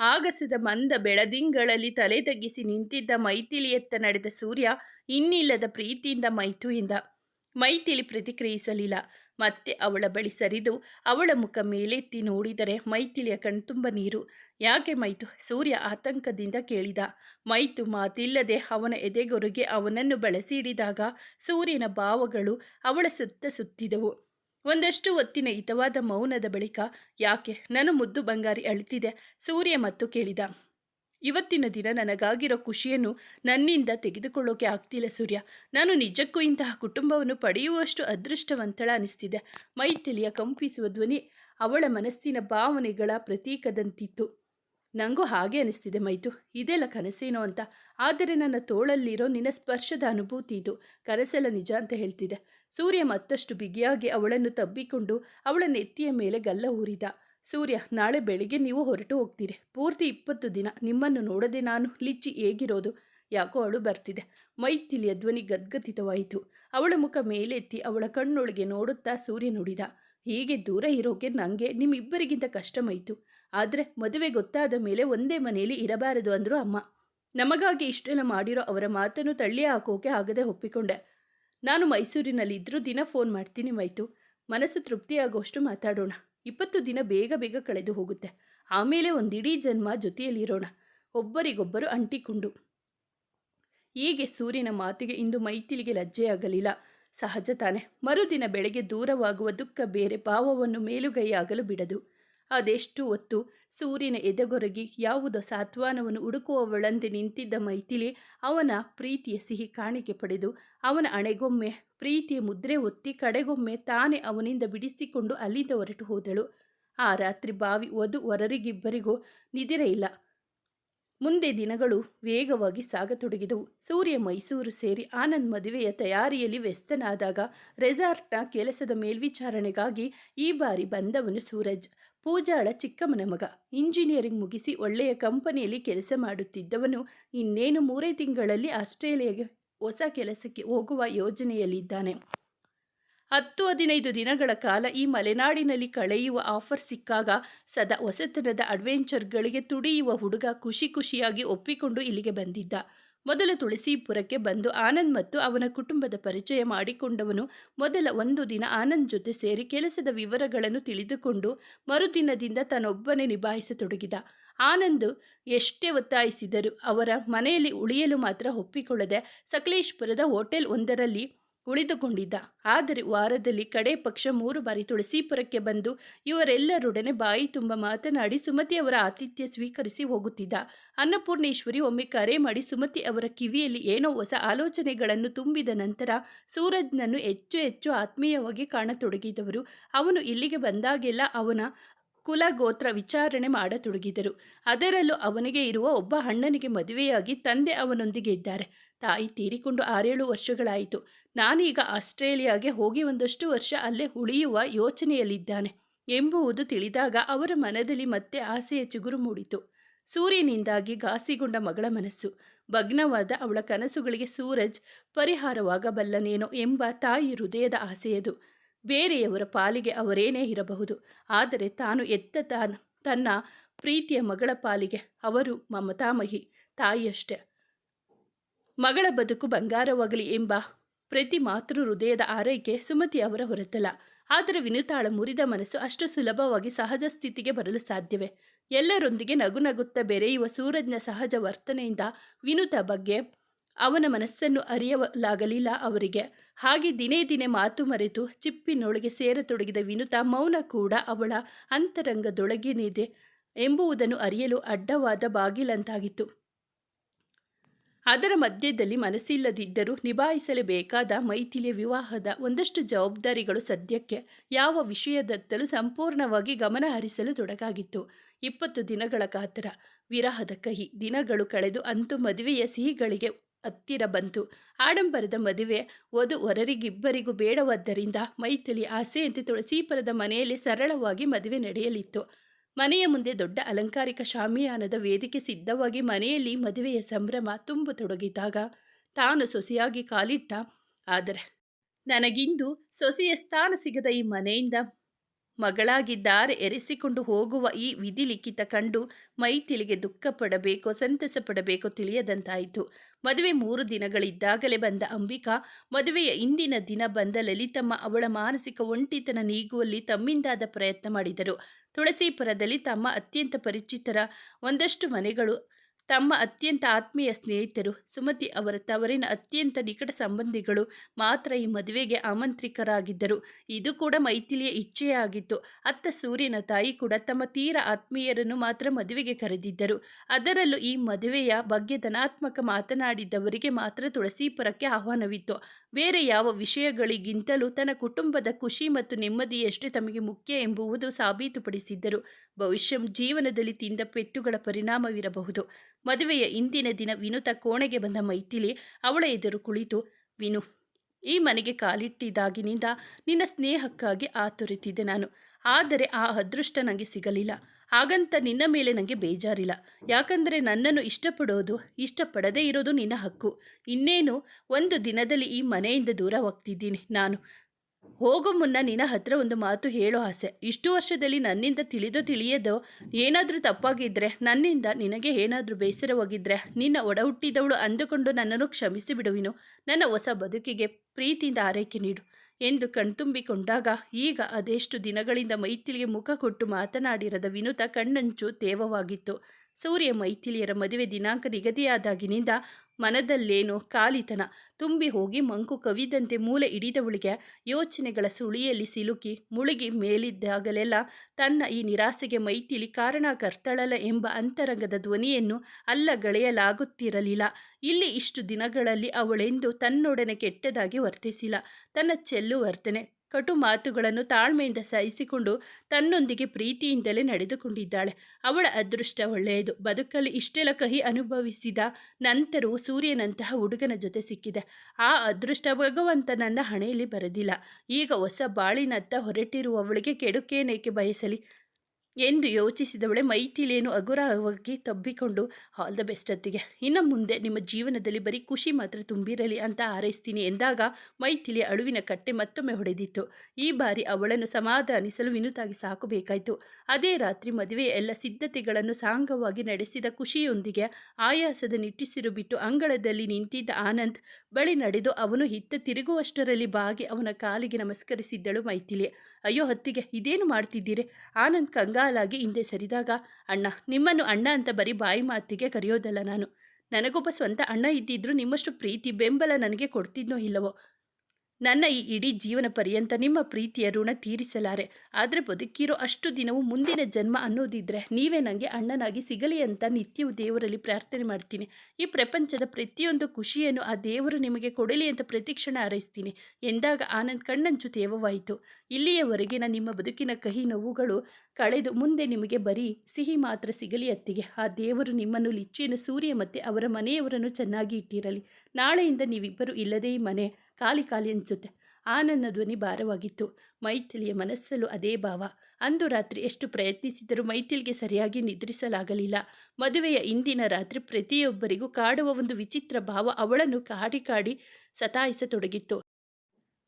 ಆಗಸದ ಮಂದ ಬೆಳದಿಂಗಳಲ್ಲಿ ತಲೆ ತಗ್ಗಿಸಿ ನಿಂತಿದ್ದ ಮೈಥಿಲಿಯತ್ತ ನಡೆದ ಸೂರ್ಯ ಇನ್ನಿಲ್ಲದ ಪ್ರೀತಿಯಿಂದ ಮೈತು ಎಂದ ಮೈಥಿಲಿ ಪ್ರತಿಕ್ರಿಯಿಸಲಿಲ್ಲ. ಮತ್ತೆ ಅವಳ ಬಳಿ ಸರಿದು ಅವಳ ಮುಖ ಮೇಲೆತ್ತಿ ನೋಡಿದರೆ ಮೈಥಿಲಿಯ ಕಣ್ತುಂಬ ನೀರು. ಯಾಕೆ ಮೈತು? ಸೂರ್ಯ ಆತಂಕದಿಂದ ಕೇಳಿದ. ಮೈತು ಮಾತಿಲ್ಲದೆ ಅವನ ಎದೆಗೊರಗೆ ಅವನನ್ನು ಬಳಸಿ ಹಿಡಿದಾಗ ಸೂರ್ಯನ ಭಾವಗಳು ಅವಳ ಸುತ್ತ ಸುತ್ತಿದವು. ಒಂದಷ್ಟು ಹೊತ್ತಿನ ಹಿತವಾದ ಮೌನದ ಬಳಿಕ ಯಾಕೆ ನನ್ನ ಮುದ್ದು ಬಂಗಾರಿ ಅಳುತ್ತಿದೆ ಸೂರ್ಯ ಮತ್ತು ಕೇಳಿದ. ಇವತ್ತಿನ ದಿನ ನನಗಾಗಿರೋ ಖುಷಿಯನ್ನು ನನ್ನಿಂದ ತೆಗೆದುಕೊಳ್ಳೋಕೆ ಆಗ್ತಿಲ್ಲ ಸೂರ್ಯ. ನಾನು ನಿಜಕ್ಕೂ ಇಂತಹ ಕುಟುಂಬವನ್ನು ಪಡೆಯುವಷ್ಟು ಅದೃಷ್ಟವಂತಳ ಅನಿಸ್ತಿದೆ. ಮೈಥಿಲಿಯ ಕಂಪಿಸುವ ಧ್ವನಿ ಅವಳ ಮನಸ್ಸಿನ ಭಾವನೆಗಳ ಪ್ರತೀಕದಂತಿತ್ತು. ನನಗೂ ಹಾಗೆ ಅನಿಸ್ತಿದೆ ಮೈತು. ಇದೆಲ್ಲ ಕನಸೇನೋ ಅಂತ. ಆದರೆ ನನ್ನ ತೋಳಲ್ಲಿರೋ ನಿನ್ನ ಸ್ಪರ್ಶದ ಅನುಭೂತಿ ಇದು. ಕನಸೆಲ್ಲ ನಿಜ ಅಂತ ಹೇಳ್ತಿದೆ. ಸೂರ್ಯ ಮತ್ತಷ್ಟು ಬಿಗಿಯಾಗಿ ಅವಳನ್ನು ತಬ್ಬಿಕೊಂಡು ಅವಳ ನೆತ್ತಿಯ ಮೇಲೆ ಗಲ್ಲ ಊರಿದ. ಸೂರ್ಯ, ನಾಳೆ ಬೆಳಿಗ್ಗೆ ನೀವು ಹೊರಟು ಹೋಗ್ತೀರಿ. ಪೂರ್ತಿ ಇಪ್ಪತ್ತು ದಿನ ನಿಮ್ಮನ್ನು ನೋಡದೆ ನಾನು ಲಿಚ್ಚಿ ಹೇಗಿರೋದು? ಯಾಕೋ ಅಳು ಬರ್ತಿದೆ. ಮೈತಿಲಿಯ ಧ್ವನಿ ಗದ್ಗದಿತವಾಯಿತು ಅವಳ ಮುಖ ಮೇಲೆತ್ತಿ ಅವಳ ಕಣ್ಣೊಳಗೆ ನೋಡುತ್ತಾ ಸೂರ್ಯ ನುಡಿದ. ಹೀಗೆ ದೂರ ಇರೋಕೆ ನನಗೆ ನಿಮ್ಮಿಬ್ಬರಿಗಿಂತ ಕಷ್ಟಮಾಯಿತು ಆದರೆ ಮದುವೆ ಗೊತ್ತಾದ ಮೇಲೆ ಒಂದೇ ಮನೆಯಲ್ಲಿ ಇರಬಾರದು ಅಂದರು ಅಮ್ಮ. ನಮಗಾಗಿ ಇಷ್ಟೆಲ್ಲ ಮಾಡಿರೋ ಅವರ ಮಾತನ್ನು ತಳ್ಳಿ ಹಾಕೋಕೆ ಆಗದೆ ಒಪ್ಪಿಕೊಂಡೆ. ನಾನು ಮೈಸೂರಿನಲ್ಲಿ ಇದ್ರೂ ದಿನ ಫೋನ್ ಮಾಡ್ತೀನಿ ಮೈತು. ಮನಸ್ಸು ತೃಪ್ತಿಯಾಗುವಷ್ಟು ಮಾತಾಡೋಣ. ಇಪ್ಪತ್ತು ದಿನ ಬೇಗ ಬೇಗ ಕಳೆದು ಹೋಗುತ್ತೆ. ಆಮೇಲೆ ಒಂದಿಡೀ ಜನ್ಮ ಜೊತೆಯಲ್ಲಿರೋಣ. ಒಬ್ಬರಿಗೊಬ್ಬರು ಅಂಟಿಕೊಂಡು. ಹೀಗೆ ಸೂರ್ಯನ ಮಾತಿಗೆ ಇಂದು ಮೈತಿಲಿಗೆ ಲಜ್ಜೆಯಾಗಲಿಲ್ಲ. ಸಹಜ ತಾನೆ. ಮರುದಿನ ಬೆಳಗ್ಗೆ ದೂರವಾಗುವ ದುಃಖ ಬೇರೆ ಭಾವವನ್ನು ಮೇಲುಗೈಯಾಗಲು ಬಿಡದು. ಅದೆಷ್ಟು ಹೊತ್ತು ಸೂರ್ಯನ ಎದೆಗೊರಗಿ ಯಾವುದೋ ಸಾತ್ವಾನವನ್ನು ಹುಡುಕುವವಳಂತೆ ನಿಂತಿದ್ದ ಮೈಥಿಲಿ ಅವನ ಪ್ರೀತಿಯ ಸಿಹಿ ಕಾಣಿಕೆ ಪಡೆದು ಅವನ ಅಣೆಗೊಮ್ಮೆ, ಪ್ರೀತಿಯ ಮುದ್ರೆ ಒತ್ತಿ ಕಡೆಗೊಮ್ಮೆ ತಾನೇ ಅವನಿಂದ ಬಿಡಿಸಿಕೊಂಡು ಅಲ್ಲಿಂದ ಹೊರಟು ಹೋದಳು. ಆ ರಾತ್ರಿ ಬಾವಿ ವಧು ವರರಿಗಿಬ್ಬರಿಗೂ ನಿದಿರೆ ಇಲ್ಲ. ಮುಂದೆ ದಿನಗಳು ವೇಗವಾಗಿ ಸಾಗತೊಡಗಿದವು. ಸೂರ್ಯ ಮೈಸೂರು ಸೇರಿ ಆನಂದ್ ಮದುವೆಯ ತಯಾರಿಯಲ್ಲಿ ವ್ಯಸ್ತನಾದಾಗ ರೆಸಾರ್ಟ್ನ ಕೆಲಸದ ಮೇಲ್ವಿಚಾರಣೆಗಾಗಿ ಈ ಬಾರಿ ಬಂದವನು ಸೂರಜ್. ಪೂಜಾಳ ಚಿಕ್ಕಮ್ಮನ ಮಗ. ಇಂಜಿನಿಯರಿಂಗ್ ಮುಗಿಸಿ ಒಳ್ಳೆಯ ಕಂಪನಿಯಲ್ಲಿ ಕೆಲಸ ಮಾಡುತ್ತಿದ್ದವನು ಇನ್ನೇನು ಮೂರೇ ತಿಂಗಳಲ್ಲಿ ಆಸ್ಟ್ರೇಲಿಯಾಗೆ ಹೊಸ ಕೆಲಸಕ್ಕೆ ಹೋಗುವ ಯೋಜನೆಯಲ್ಲಿದ್ದಾನೆ. ಹತ್ತು ಹದಿನೈದು ದಿನಗಳ ಕಾಲ ಈ ಮಲೆನಾಡಿನಲ್ಲಿ ಕಳೆಯುವ ಆಫರ್ ಸಿಕ್ಕಾಗ ಸದಾ ಹೊಸತನದ ಅಡ್ವೆಂಚರ್ಗಳಿಗೆ ತುಡಿಯುವ ಹುಡುಗ ಖುಷಿ ಖುಷಿಯಾಗಿ ಒಪ್ಪಿಕೊಂಡು ಇಲ್ಲಿಗೆ ಬಂದಿದ್ದ. ಮೊದಲ ತುಳಸೀಪುರಕ್ಕೆ ಬಂದು ಆನಂದ್ ಮತ್ತು ಅವನ ಕುಟುಂಬದ ಪರಿಚಯ ಮಾಡಿಕೊಂಡವನು ಮೊದಲ ಒಂದು ದಿನ ಆನಂದ್ ಜೊತೆ ಸೇರಿ ಕೆಲಸದ ವಿವರಗಳನ್ನು ತಿಳಿದುಕೊಂಡು ಮರುದಿನದಿಂದ ತನ್ನೊಬ್ಬನೇ ನಿಭಾಯಿಸತೊಡಗಿದ. ಆನಂದ್ ಎಷ್ಟೇ ಒತ್ತಾಯಿಸಿದರು ಅವರ ಮನೆಯಲ್ಲಿ ಉಳಿಯಲು ಮಾತ್ರ ಒಪ್ಪಿಕೊಳ್ಳದೆ ಸಕಲೇಶ್ಪುರದ ಹೋಟೆಲ್ ಒಂದರಲ್ಲಿ ಉಳಿದುಕೊಂಡಿದ್ದ. ಆದರೆ ವಾರದಲ್ಲಿ ಕಡೆ ಪಕ್ಷ ಮೂರು ಬಾರಿ ತುಳಸೀಪುರಕ್ಕೆ ಬಂದು ಇವರೆಲ್ಲರೊಡನೆ ಬಾಯಿ ತುಂಬ ಮಾತನಾಡಿ ಸುಮತಿ ಅವರ ಆತಿಥ್ಯ ಸ್ವೀಕರಿಸಿ ಹೋಗುತ್ತಿದ್ದ. ಅನ್ನಪೂರ್ಣೇಶ್ವರಿ ಒಮ್ಮೆ ಕರೆ ಮಾಡಿ ಸುಮತಿ ಅವರ ಕಿವಿಯಲ್ಲಿ ಏನೋ ಹೊಸ ಆಲೋಚನೆಗಳನ್ನು ತುಂಬಿದ ನಂತರ ಸೂರಜ್ನನ್ನು ಹೆಚ್ಚು ಹೆಚ್ಚು ಆತ್ಮೀಯವಾಗಿ ಕಾಣತೊಡಗಿದವರು. ಅವನು ಇಲ್ಲಿಗೆ ಬಂದಾಗೆಲ್ಲ ಅವನ ಕುಲ ಗೋತ್ರ ವಿಚಾರಣೆ ಮಾಡತೊಡಗಿದರು. ಅದರಲ್ಲೂ ಅವನಿಗೆ ಇರುವ ಒಬ್ಬ ಅಣ್ಣನಿಗೆ ಮದುವೆಯಾಗಿ ತಂದೆ ಅವನೊಂದಿಗೆ ಇದ್ದಾರೆ. ತಾಯಿ ತೀರಿಕೊಂಡು ಆರೇಳು ವರ್ಷಗಳಾಯಿತು. ನಾನೀಗ ಆಸ್ಟ್ರೇಲಿಯಾಗೆ ಹೋಗಿ ಒಂದಷ್ಟು ವರ್ಷ ಅಲ್ಲೇ ಉಳಿಯುವ ಯೋಚನೆಯಲ್ಲಿದ್ದಾನೆ ಎಂಬುವುದು ತಿಳಿದಾಗ ಅವರ ಮನದಲ್ಲಿ ಮತ್ತೆ ಆಸೆಯ ಚಿಗುರು ಮೂಡಿತು. ಸೂರ್ಯನಿಂದಾಗಿ ಘಾಸಿಗೊಂಡ ಮಗಳ ಮನಸ್ಸು. ಭಗ್ನವಾದ ಅವಳ ಕನಸುಗಳಿಗೆ ಸೂರಜ್, ಪರಿಹಾರವಾಗಬಲ್ಲನೇನೋ ಎಂಬ ತಾಯಿ ಹೃದಯದ ಆಸೆಯದು. ಬೇರೆಯವರ ಪಾಲಿಗೆ ಅವರೇನೇ ಇರಬಹುದು. ಆದರೆ ತಾನು ಎತ್ತ ತಾನು, ತನ್ನ ಪ್ರೀತಿಯ ಮಗಳ ಪಾಲಿಗೆ ಅವರು ಮಮತಾಮಹಿ, ತಾಯಿಯಷ್ಟೇ. ಮಗಳ ಬದುಕು ಬಂಗಾರವಾಗಲಿ ಎಂಬ ಪ್ರತಿ ಮಾತೃ ಹೃದಯದ ಆರೈಕೆ ಸುಮತಿ ಅವರ ಹೊರತಲ್ಲ. ಆದರೆ ವಿನುತಾಳ ಮುರಿದ ಮನಸ್ಸು ಅಷ್ಟು ಸುಲಭವಾಗಿ ಸಹಜ ಸ್ಥಿತಿಗೆ ಬರಲು ಸಾಧ್ಯವೇ? ಎಲ್ಲರೊಂದಿಗೆ ನಗು ನಗುತ್ತಾ ಬೆರೆಯುವ ಸೂರಜ್ನ ಸಹಜ ವರ್ತನೆಯಿಂದ ವಿನುತ ಬಗ್ಗೆ ಅವನ ಮನಸ್ಸನ್ನು ಅರಿಯಲಾಗಲಿಲ್ಲ ಅವರಿಗೆ. ಹಾಗೆ ದಿನೇ ದಿನೇ ಮಾತು ಮರೆತು ಚಿಪ್ಪಿನೊಳಗೆ ಸೇರತೊಡಗಿದ ವಿನುತಾ ಮೌನ ಕೂಡ ಅವಳ ಅಂತರಂಗದೊಳಗಿನಿದೆ ಎಂಬುವುದನ್ನು ಅರಿಯಲು ಅಡ್ಡವಾದ ಬಾಗಿಲಂತಾಗಿತ್ತು. ಅದರ ಮಧ್ಯದಲ್ಲಿ ಮನಸ್ಸಿಲ್ಲದಿದ್ದರೂ ನಿಭಾಯಿಸಲೇಬೇಕಾದ ಮೈಥಿಲಿಯ ವಿವಾಹದ ಒಂದಷ್ಟು ಜವಾಬ್ದಾರಿಗಳು ಸದ್ಯಕ್ಕೆ ಯಾವ ವಿಷಯದತ್ತಲೂ ಸಂಪೂರ್ಣವಾಗಿ ಗಮನ ಹರಿಸಲು ತೊಡಗಾಗಿತ್ತು ಇಪ್ಪತ್ತು ದಿನಗಳ ಕಾತರ ವಿರಹದ ಕಹಿ ದಿನಗಳು ಕಳೆದು ಅಂತೂ ಮದುವೆಯ ಸಿಹಿಗಳಿಗೆ ಹತ್ತಿರ ಬಂತು. ಆಡಂಬರದ ಮದುವೆ ವಧು ವರರಿಗಿಬ್ಬರಿಗೂ ಬೇಡವಾದ್ದರಿಂದ ಮೈಥಿಲಿ ಆಸೆಯಂತೆ ತುಳಸೀಪುರದ ಮನೆಯಲ್ಲಿ ಸರಳವಾಗಿ ಮದುವೆ ನಡೆಯಲಿತ್ತು. ಮನೆಯ ಮುಂದೆ ದೊಡ್ಡ ಅಲಂಕಾರಿಕ ಶಾಮಿಯಾನದ ವೇದಿಕೆ ಸಿದ್ಧವಾಗಿ ಮನೆಯಲ್ಲಿ ಮದುವೆಯ ಸಂಭ್ರಮ ತುಂಬ ತೊಡಗಿದಾಗ ತಾನು ಸೊಸೆಯಾಗಿ ಕಾಲಿಟ್ಟ. ಆದರೆ ನನಗಿಂದು ಸೊಸೆಯ ಸ್ಥಾನ ಸಿಗದ ಈ ಮನೆಯಿಂದ ಮಗಳಾಗಿ ದಾರೆ ಎರೆಸಿಕೊಂಡು ಹೋಗುವ ಈ ವಿಧಿಲಿಖಿತ ಕಂಡು ಮೈಥಿಲಿಗೆ ದುಃಖ ಪಡಬೇಕೋ ಸಂತಸ ಪಡಬೇಕೋ ತಿಳಿಯದಂತಾಯಿತು. ಮದುವೆ ಮೂರು ದಿನಗಳಿದ್ದಾಗಲೇ ಬಂದ ಅಂಬಿಕಾ, ಮದುವೆಯ ಇಂದಿನ ದಿನ ಬಂದ ಲಲಿತಮ್ಮ ಅವಳ ಮಾನಸಿಕ ಒಂಟಿತನ ನೀಗುವಲ್ಲಿ ತಮ್ಮಿಂದಾದ ಪ್ರಯತ್ನ ಮಾಡಿದರು. ತುಳಸೀಪುರದಲ್ಲಿ ತಮ್ಮ ಅತ್ಯಂತ ಪರಿಚಿತರ ಒಂದಷ್ಟು ಮನೆಗಳು ತಮ್ಮ ಅತ್ಯಂತ ಆತ್ಮೀಯ ಸ್ನೇಹಿತರು. ಸುಮತಿ ಅವರ ತವರಿನ ಅತ್ಯಂತ ನಿಕಟ ಸಂಬಂಧಿಗಳು ಮಾತ್ರ ಈ ಮದುವೆಗೆ ಆಮಂತ್ರಿಕರಾಗಿದ್ದರು. ಇದು ಕೂಡ ಮೈಥಿಲಿಯ ಇಚ್ಛೆಯಾಗಿತ್ತು. ಅತ್ತ ಸೂರ್ಯನ ತಾಯಿ ಕೂಡ ತಮ್ಮ ತೀರ ಆತ್ಮೀಯರನ್ನು ಮಾತ್ರ ಮದುವೆಗೆ ಕರೆದಿದ್ದರು. ಅದರಲ್ಲೂ ಈ ಮದುವೆಯ ಬಗ್ಗೆ ಧನಾತ್ಮಕ ಮಾತನಾಡಿದವರಿಗೆ ಮಾತ್ರ ತುಳಸೀಪುರಕ್ಕೆ ಆಹ್ವಾನವಿತ್ತು. ಬೇರೆ ಯಾವ ವಿಷಯಗಳಿಗಿಂತಲೂ ತನ್ನ ಕುಟುಂಬದ ಖುಷಿ ಮತ್ತು ನೆಮ್ಮದಿಯಷ್ಟೇ ತಮಗೆ ಮುಖ್ಯ ಎಂಬುವುದು ಸಾಬೀತುಪಡಿಸಿದ್ದರು. ಭವಿಷ್ಯ ಜೀವನದಲ್ಲಿ ತಿಂದ ಪೆಟ್ಟುಗಳ ಪರಿಣಾಮವಿರಬಹುದು. ಮದುವೆಯ ಇಂದಿನ ದಿನ ವಿನುತ ಕೋಣೆಗೆ ಬಂದ ಮೈಥಿಲಿ ಅವಳ ಎದುರು ಕುಳಿತು, ವಿನು, ಈ ಮನೆಗೆ ಕಾಲಿಟ್ಟಿದಾಗಿನಿಂದ ನಿನ್ನ ಸ್ನೇಹಕ್ಕಾಗಿ ಆತುರಿತಿದ್ದೆ ನಾನು. ಆದರೆ ಆ ಅದೃಷ್ಟ ನನಗೆ ಸಿಗಲಿಲ್ಲ. ಹಾಗಂತ ನಿನ್ನ ಮೇಲೆ ನನಗೆ ಬೇಜಾರಿಲ್ಲ. ಯಾಕಂದರೆ ನನ್ನನ್ನು ಇಷ್ಟಪಡೋದು, ಇಷ್ಟಪಡದೇ ಇರೋದು ನಿನ್ನ ಹಕ್ಕು. ಇನ್ನೇನು, ಒಂದು ದಿನದಲ್ಲಿ ಈ ಮನೆಯಿಂದ ದೂರ ಹೋಗ್ತಿದ್ದೀನಿ ನಾನು. ಹೋಗೋ ಮುನ್ನ ನಿನ್ನ ಹತ್ರ ಒಂದು ಮಾತು ಹೇಳೋ ಆಸೆ. ಇಷ್ಟು ವರ್ಷದಲ್ಲಿ ನನ್ನಿಂದ ತಿಳಿದೋ ತಿಳಿಯದೋ ಏನಾದರೂ ತಪ್ಪಾಗಿದ್ದರೆ ನನ್ನಿಂದ ನಿನಗೆ ಏನಾದರೂ ಬೇಸರವಾಗಿದ್ದರೆ ನಿನ್ನ ಒಡ ಹುಟ್ಟಿದವಳು ಅಂದುಕೊಂಡು ನನ್ನನ್ನು ಕ್ಷಮಿಸಿ ಬಿಡುವಿನು. ನನ್ನ ಹೊಸ ಬದುಕಿಗೆ ಪ್ರೀತಿಯಿಂದ ಆರೈಕೆ ನೀಡು ಎಂದು ಕಣ್ತುಂಬಿಕೊಂಡಾಗ ಈಗ ಅದೆಷ್ಟು ದಿನಗಳಿಂದ ಮೈಥಿಲಿಗೆ ಮುಖ ಕೊಟ್ಟು ಮಾತನಾಡಿರದ ವಿನುತ ಕಣ್ಣಂಚು ತೇವವಾಗಿತ್ತು. ಸೂರ್ಯ ಮೈಥಿಲಿಯರ ಮದುವೆ ದಿನಾಂಕ ನಿಗದಿಯಾದಾಗಿನಿಂದ ಮನದಲ್ಲೇನೋ ಕಾಲಿತನ ತುಂಬಿ ಹೋಗಿ ಮಂಕು ಕವಿದಂತೆ ಮೂಲೆ ಹಿಡಿದವಳಿಗೆ ಯೋಚನೆಗಳ ಸುಳಿಯಲ್ಲಿ ಸಿಲುಕಿ ಮುಳುಗಿ ಮೇಲಿದ್ದಾಗಲೆಲ್ಲ ತನ್ನ ಈ ನಿರಾಸೆಗೆ ಮೈಥಿಲಿ ಕಾರಣ ಕರ್ತಳಲ್ಲ ಎಂಬ ಅಂತರಂಗದ ಧ್ವನಿಯನ್ನು ಅಲ್ಲಗಳೆಯಲಾಗುತ್ತಿರಲಿಲ್ಲ ಇಲ್ಲಿ ಇಷ್ಟು ದಿನಗಳಲ್ಲಿ ಅವಳೆಂದು ತನ್ನೊಡನೆ ಕೆಟ್ಟದಾಗಿ ವರ್ತಿಸಿಲ್ಲ. ತನ್ನ ಚೆಲ್ಲು ವರ್ತನೆ ಕಟು ಮಾತುಗಳನ್ನು ತಾಳ್ಮೆಯಿಂದ ಸಹಿಸಿಕೊಂಡು ತನ್ನೊಂದಿಗೆ ಪ್ರೀತಿಯಿಂದಲೇ ನಡೆದುಕೊಂಡಿದ್ದಾಳೆ. ಅವಳ ಅದೃಷ್ಟ ಒಳ್ಳೆಯದು. ಬದುಕಲ್ಲಿ ಇಷ್ಟೆಲ್ಲ ಕಹಿ ಅನುಭವಿಸಿದ ನಂತರವೂ ಸೂರ್ಯನಂತಹ ಹುಡುಗನ ಜೊತೆ ಸಿಕ್ಕಿದೆ. ಆ ಅದೃಷ್ಟ ಭಗವಂತ ನನ್ನ ಹಣೆಯಲ್ಲಿ ಬರೆದಿಲ್ಲ. ಈಗ ಹೊಸ ಬಾಳಿನತ್ತ ಹೊರಟಿರುವವಳಿಗೆ ಕೆಡುಕೇನೇಕೆ ಬಯಸಲಿ? ಎಂದು ಯೋಚಿಸಿದವಳೆ ಮೈತಿಲೇನು ಅಗುರವಾಗಿ ತಬ್ಬಿಕೊಂಡು, ಆಲ್ ದ ಬೆಸ್ಟ್ ಅತ್ತಿಗೆ. ಇನ್ನು ಮುಂದೆ ನಿಮ್ಮ ಜೀವನದಲ್ಲಿ ಬರೀ ಖುಷಿ ಮಾತ್ರ ತುಂಬಿರಲಿ ಅಂತ ಹಾರೈಸ್ತೀನಿ ಎಂದಾಗ ಮೈತಿಲಿ ಅಳುವಿನ ಕಟ್ಟೆ ಮತ್ತೊಮ್ಮೆ ಹೊಡೆದಿತ್ತು. ಈ ಬಾರಿ ಅವಳನ್ನು ಸಮಾಧಾನಿಸಲು ವಿನುತಾಗಿ ಸಾಕಬೇಕಾಯಿತು. ಅದೇ ರಾತ್ರಿ ಮದುವೆಯ ಎಲ್ಲ ಸಿದ್ಧತೆಗಳನ್ನು ಸಾಂಗವಾಗಿ ನಡೆಸಿದ ಖುಷಿಯೊಂದಿಗೆ ಆಯಾಸದ ನಿಟ್ಟಿಸಿರು ಬಿಟ್ಟು ಅಂಗಳದಲ್ಲಿ ನಿಂತಿದ್ದ ಆನಂದ್. ಬಳಿ ನಡೆದು ಅವನು ಹಿತ್ತ ತಿರುಗುವಷ್ಟರಲ್ಲಿ ಬಾಗಿ ಅವನ ಕಾಲಿಗೆ ನಮಸ್ಕರಿಸಿದ್ದಳು ಮೈಥಿಲಿ. ಅಯ್ಯೋ ಹತ್ತಿಗೆ ಇದೇನು ಮಾಡ್ತಿದ್ದೀರಿ? ಆನಂದ್ ಕಂಗಾಲಾಗಿ ಹಿಂದೆ ಸರಿದಾಗ, ಅಣ್ಣ, ನಿಮ್ಮನ್ನು ಅಣ್ಣ ಅಂತ ಬರೀ ಬಾಯಿ ಮಾತಿಗೆ ಕರೆಯೋದಲ್ಲ ನಾನು. ನನಗೊಬ್ಬ ಸ್ವಂತ ಅಣ್ಣ ಇದ್ದಿದ್ರು ನಿಮ್ಮಷ್ಟು ಪ್ರೀತಿ, ಬೆಂಬಲ ನನಗೆ ಕೊಡ್ತಿದ್ನೋ ಇಲ್ಲವೋ? ನನ್ನ ಈ ಇಡೀ ಜೀವನ ಪರ್ಯಂತ ನಿಮ್ಮ ಪ್ರೀತಿಯ ಋಣ ತೀರಿಸಲಾರೆ. ಆದರೆ ಬದುಕಿರೋ ಅಷ್ಟು ದಿನವೂ ಮುಂದಿನ ಜನ್ಮ ಅನ್ನೋದಿದ್ರೆ ನೀವೇ ನನಗೆ ಅಣ್ಣನಾಗಿ ಸಿಗಲಿ ಅಂತ ನಿತ್ಯವೂ ದೇವರಲ್ಲಿ ಪ್ರಾರ್ಥನೆ ಮಾಡ್ತೀನಿ. ಈ ಪ್ರಪಂಚದ ಪ್ರತಿಯೊಂದು ಖುಷಿಯನ್ನು ಆ ದೇವರು ನಿಮಗೆ ಕೊಡಲಿ ಅಂತ ಪ್ರತಿಕ್ಷಣ ಹಾರೈಸ್ತೀನಿ. ಎಂದಾಗ ಆನಂದ್ ಕಣ್ಣಂಚು ತೇವವಾಯಿತು. ಇಲ್ಲಿಯವರೆಗಿನ ನಿಮ್ಮ ಬದುಕಿನ ಕಹಿ ನೋವುಗಳು ಕಳೆದು ಮುಂದೆ ನಿಮಗೆ ಬರೀ ಸಿಹಿ ಮಾತ್ರ ಸಿಗಲಿ ಅತ್ತಿಗೆ. ಆ ದೇವರು ನಿಮ್ಮನ್ನು ಲಿಚ್ಚಿನ ಸೂರ್ಯ ಮತ್ತು ಅವರ ಮನೆಯವರನ್ನು ಚೆನ್ನಾಗಿ ಇಟ್ಟಿರಲಿ. ನಾಳೆಯಿಂದ ನೀವಿಬ್ಬರು ಇಲ್ಲದೇ ಮನೆ ಖಾಲಿ ಖಾಲಿ ಅನಿಸುತ್ತೆ. ಆ ನನ್ನ ಧ್ವನಿ ಭಾರವಾಗಿತ್ತು. ಮೈಥಿಲಿಯ ಮನಸ್ಸಲ್ಲೂ ಅದೇ ಭಾವ. ಅಂದು ರಾತ್ರಿ ಎಷ್ಟು ಪ್ರಯತ್ನಿಸಿದರೂ ಮೈಥಿಲ್ಗೆ ಸರಿಯಾಗಿ ನಿದ್ರಿಸಲಾಗಲಿಲ್ಲ. ಮದುವೆಯ ಇಂದಿನ ರಾತ್ರಿ ಪ್ರತಿಯೊಬ್ಬರಿಗೂ ಕಾಡುವ ಒಂದು ವಿಚಿತ್ರ ಭಾವ ಅವಳನ್ನು ಕಾಡಿ ಕಾಡಿ ಸತಾಯಿಸತೊಡಗಿತ್ತು.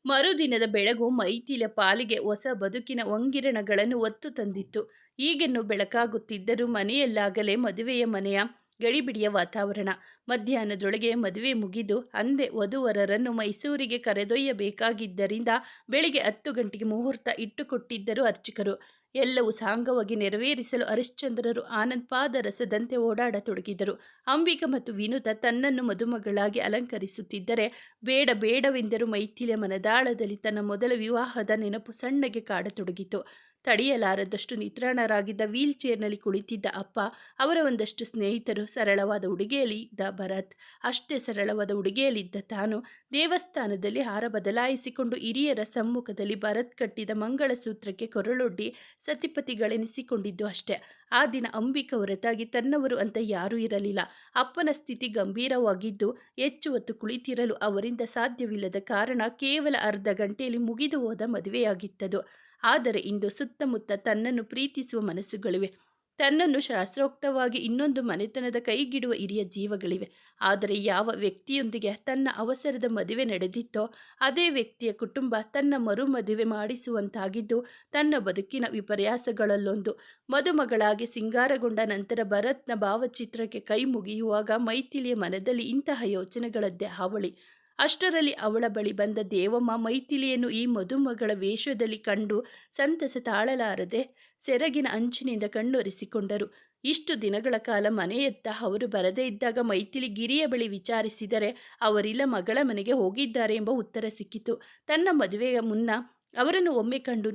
ಮರುದಿನದ ಬೆಳಗು ಮೈಥಿಲ ಪಾಲಿಗೆ ಹೊಸ ಬದುಕಿನ ಒಂಗಿರಣಗಳನ್ನು ಒತ್ತು ತಂದಿತ್ತು. ಈಗೆನ್ನು ಬೆಳಕಾಗುತ್ತಿದ್ದರೂ ಮನೆಯಲ್ಲಾಗಲೇ ಮದುವೆಯ ಮನೆಯ ಗಡಿಬಿಡಿಯ ವಾತಾವರಣ. ಮಧ್ಯಾಹ್ನದೊಳಗೆ ಮದುವೆ ಮುಗಿದು ಅಂದೇ ವಧುವರರನ್ನು ಮೈಸೂರಿಗೆ ಕರೆದೊಯ್ಯಬೇಕಾಗಿದ್ದರಿಂದ ಬೆಳಿಗ್ಗೆ ಹತ್ತು ಗಂಟೆಗೆ ಮುಹೂರ್ತ ಇಟ್ಟುಕೊಟ್ಟಿದ್ದರು ಅರ್ಚಕರು. ಎಲ್ಲವೂ ಸಾಂಗವಾಗಿ ನೆರವೇರಿಸಲು ಹರಿಶ್ಚಂದ್ರರು ಆನಂದ್ ಪಾದರಸದಂತೆ ಓಡಾಡತೊಡಗಿದರು. ಅಂಬಿಕ ಮತ್ತು ವಿನುತ ತನ್ನನ್ನು ಮದುಮಗಳಾಗಿ ಅಲಂಕರಿಸುತ್ತಿದ್ದರೆ ಬೇಡ ಬೇಡವೆಂದರೂ ಮೈಥಿಲಿಯ ಮನದಾಳದಲ್ಲಿ ತನ್ನ ಮೊದಲ ವಿವಾಹದ ನೆನಪು ಸಣ್ಣಗೆ ಕಾಡತೊಡಗಿತು. ತಡೆಯಲಾರದಷ್ಟು ನಿತ್ರಾಣರಾಗಿದ್ದ ವೀಲ್ ಚೇರ್ನಲ್ಲಿ ಕುಳಿತಿದ್ದ ಅಪ್ಪ, ಅವರ ಒಂದಷ್ಟು ಸ್ನೇಹಿತರು ಸರಳವಾದ ಉಡುಗೆಯಲ್ಲಿ ಇದ್ದ ಭರತ್, ಅಷ್ಟೇ ಸರಳವಾದ ಉಡುಗೆಯಲ್ಲಿದ್ದ ತಾನು, ದೇವಸ್ಥಾನದಲ್ಲಿ ಹಾರ ಬದಲಾಯಿಸಿಕೊಂಡು ಹಿರಿಯರ ಸಮ್ಮುಖದಲ್ಲಿ ಭರತ್ ಕಟ್ಟಿದ ಮಂಗಳಸೂತ್ರಕ್ಕೆ ಕೊರಳೊಡ್ಡಿ ಸತಿಪತಿಗಳೆನಿಸಿಕೊಂಡಿದ್ದು ಅಷ್ಟೇ. ಆ ದಿನ ಅಂಬಿಕ ಹೊರತಾಗಿ ತನ್ನವರು ಅಂತ ಯಾರೂ ಇರಲಿಲ್ಲ. ಅಪ್ಪನ ಸ್ಥಿತಿ ಗಂಭೀರವಾಗಿದ್ದು ಹೆಚ್ಚು ಹೊತ್ತು ಕುಳಿತಿರಲು ಅವರಿಂದ ಸಾಧ್ಯವಿಲ್ಲದ ಕಾರಣ ಕೇವಲ ಅರ್ಧ ಗಂಟೆಯಲ್ಲಿ ಮುಗಿದು ಹೋದ ಮದುವೆಯಾಗಿತ್ತದು. ಆದರೆ ಇಂದು ಸುತ್ತಮುತ್ತ ತನ್ನನ್ನು ಪ್ರೀತಿಸುವ ಮನಸ್ಸುಗಳಿವೆ. ತನ್ನನ್ನು ಶಾಸ್ತ್ರೋಕ್ತವಾಗಿ ಇನ್ನೊಂದು ಮನೆತನದ ಕೈಗಿಡುವ ಹಿರಿಯ ಜೀವಗಳಿವೆ. ಆದರೆ ಯಾವ ವ್ಯಕ್ತಿಯೊಂದಿಗೆ ತನ್ನ ಅವಸರದ ಮದುವೆ ನಡೆದಿತ್ತೋ, ಅದೇ ವ್ಯಕ್ತಿಯ ಕುಟುಂಬ ತನ್ನ ಮರು ಮದುವೆ ಮಾಡಿಸುವಂತಾಗಿದ್ದು, ತನ್ನ ಬದುಕಿನ ವಿಪರ್ಯಾಸಗಳಲ್ಲೊಂದು. ಮದುಮಗಳಾಗಿ ಸಿಂಗಾರಗೊಂಡ ನಂತರ ಭರತ್ನ ಭಾವಚಿತ್ರಕ್ಕೆ ಕೈ ಮುಗಿಯುವಾಗ ಮೈಥಿಲಿಯ ಮನದಲ್ಲಿ ಇಂತಹ ಯೋಚನೆಗಳದ್ದೇ ಹಾವಳಿ. ಅಷ್ಟರಲ್ಲಿ ಅವಳ ಬಳಿ ಬಂದ ದೇವಮ್ಮ ಮೈಥಿಲಿಯನ್ನು ಈ ಮದುಮಗಳ ವೇಷದಲ್ಲಿ ಕಂಡು ಸಂತಸ ತಾಳಲಾರದೆ ಸೆರಗಿನ ಅಂಚಿನಿಂದ ಕಣ್ಣೊರೆಸಿಕೊಂಡರು. ಇಷ್ಟು ದಿನಗಳ ಕಾಲ ಮನೆಯತ್ತ ಅವರು ಬರದೇ ಇದ್ದಾಗ ಮೈಥಿಲಿ ಗಿರಿಯ ಬಳಿ ವಿಚಾರಿಸಿದರೆ ಅವರಿಲ್ಲ ಮಗಳ ಮನೆಗೆ ಹೋಗಿದ್ದಾರೆ ಎಂಬ ಉತ್ತರ ಸಿಕ್ಕಿತು. ತನ್ನ ಮದುವೆಯ ಮುನ್ನ ಅವರನ್ನು ಒಮ್ಮೆ ಕಂಡು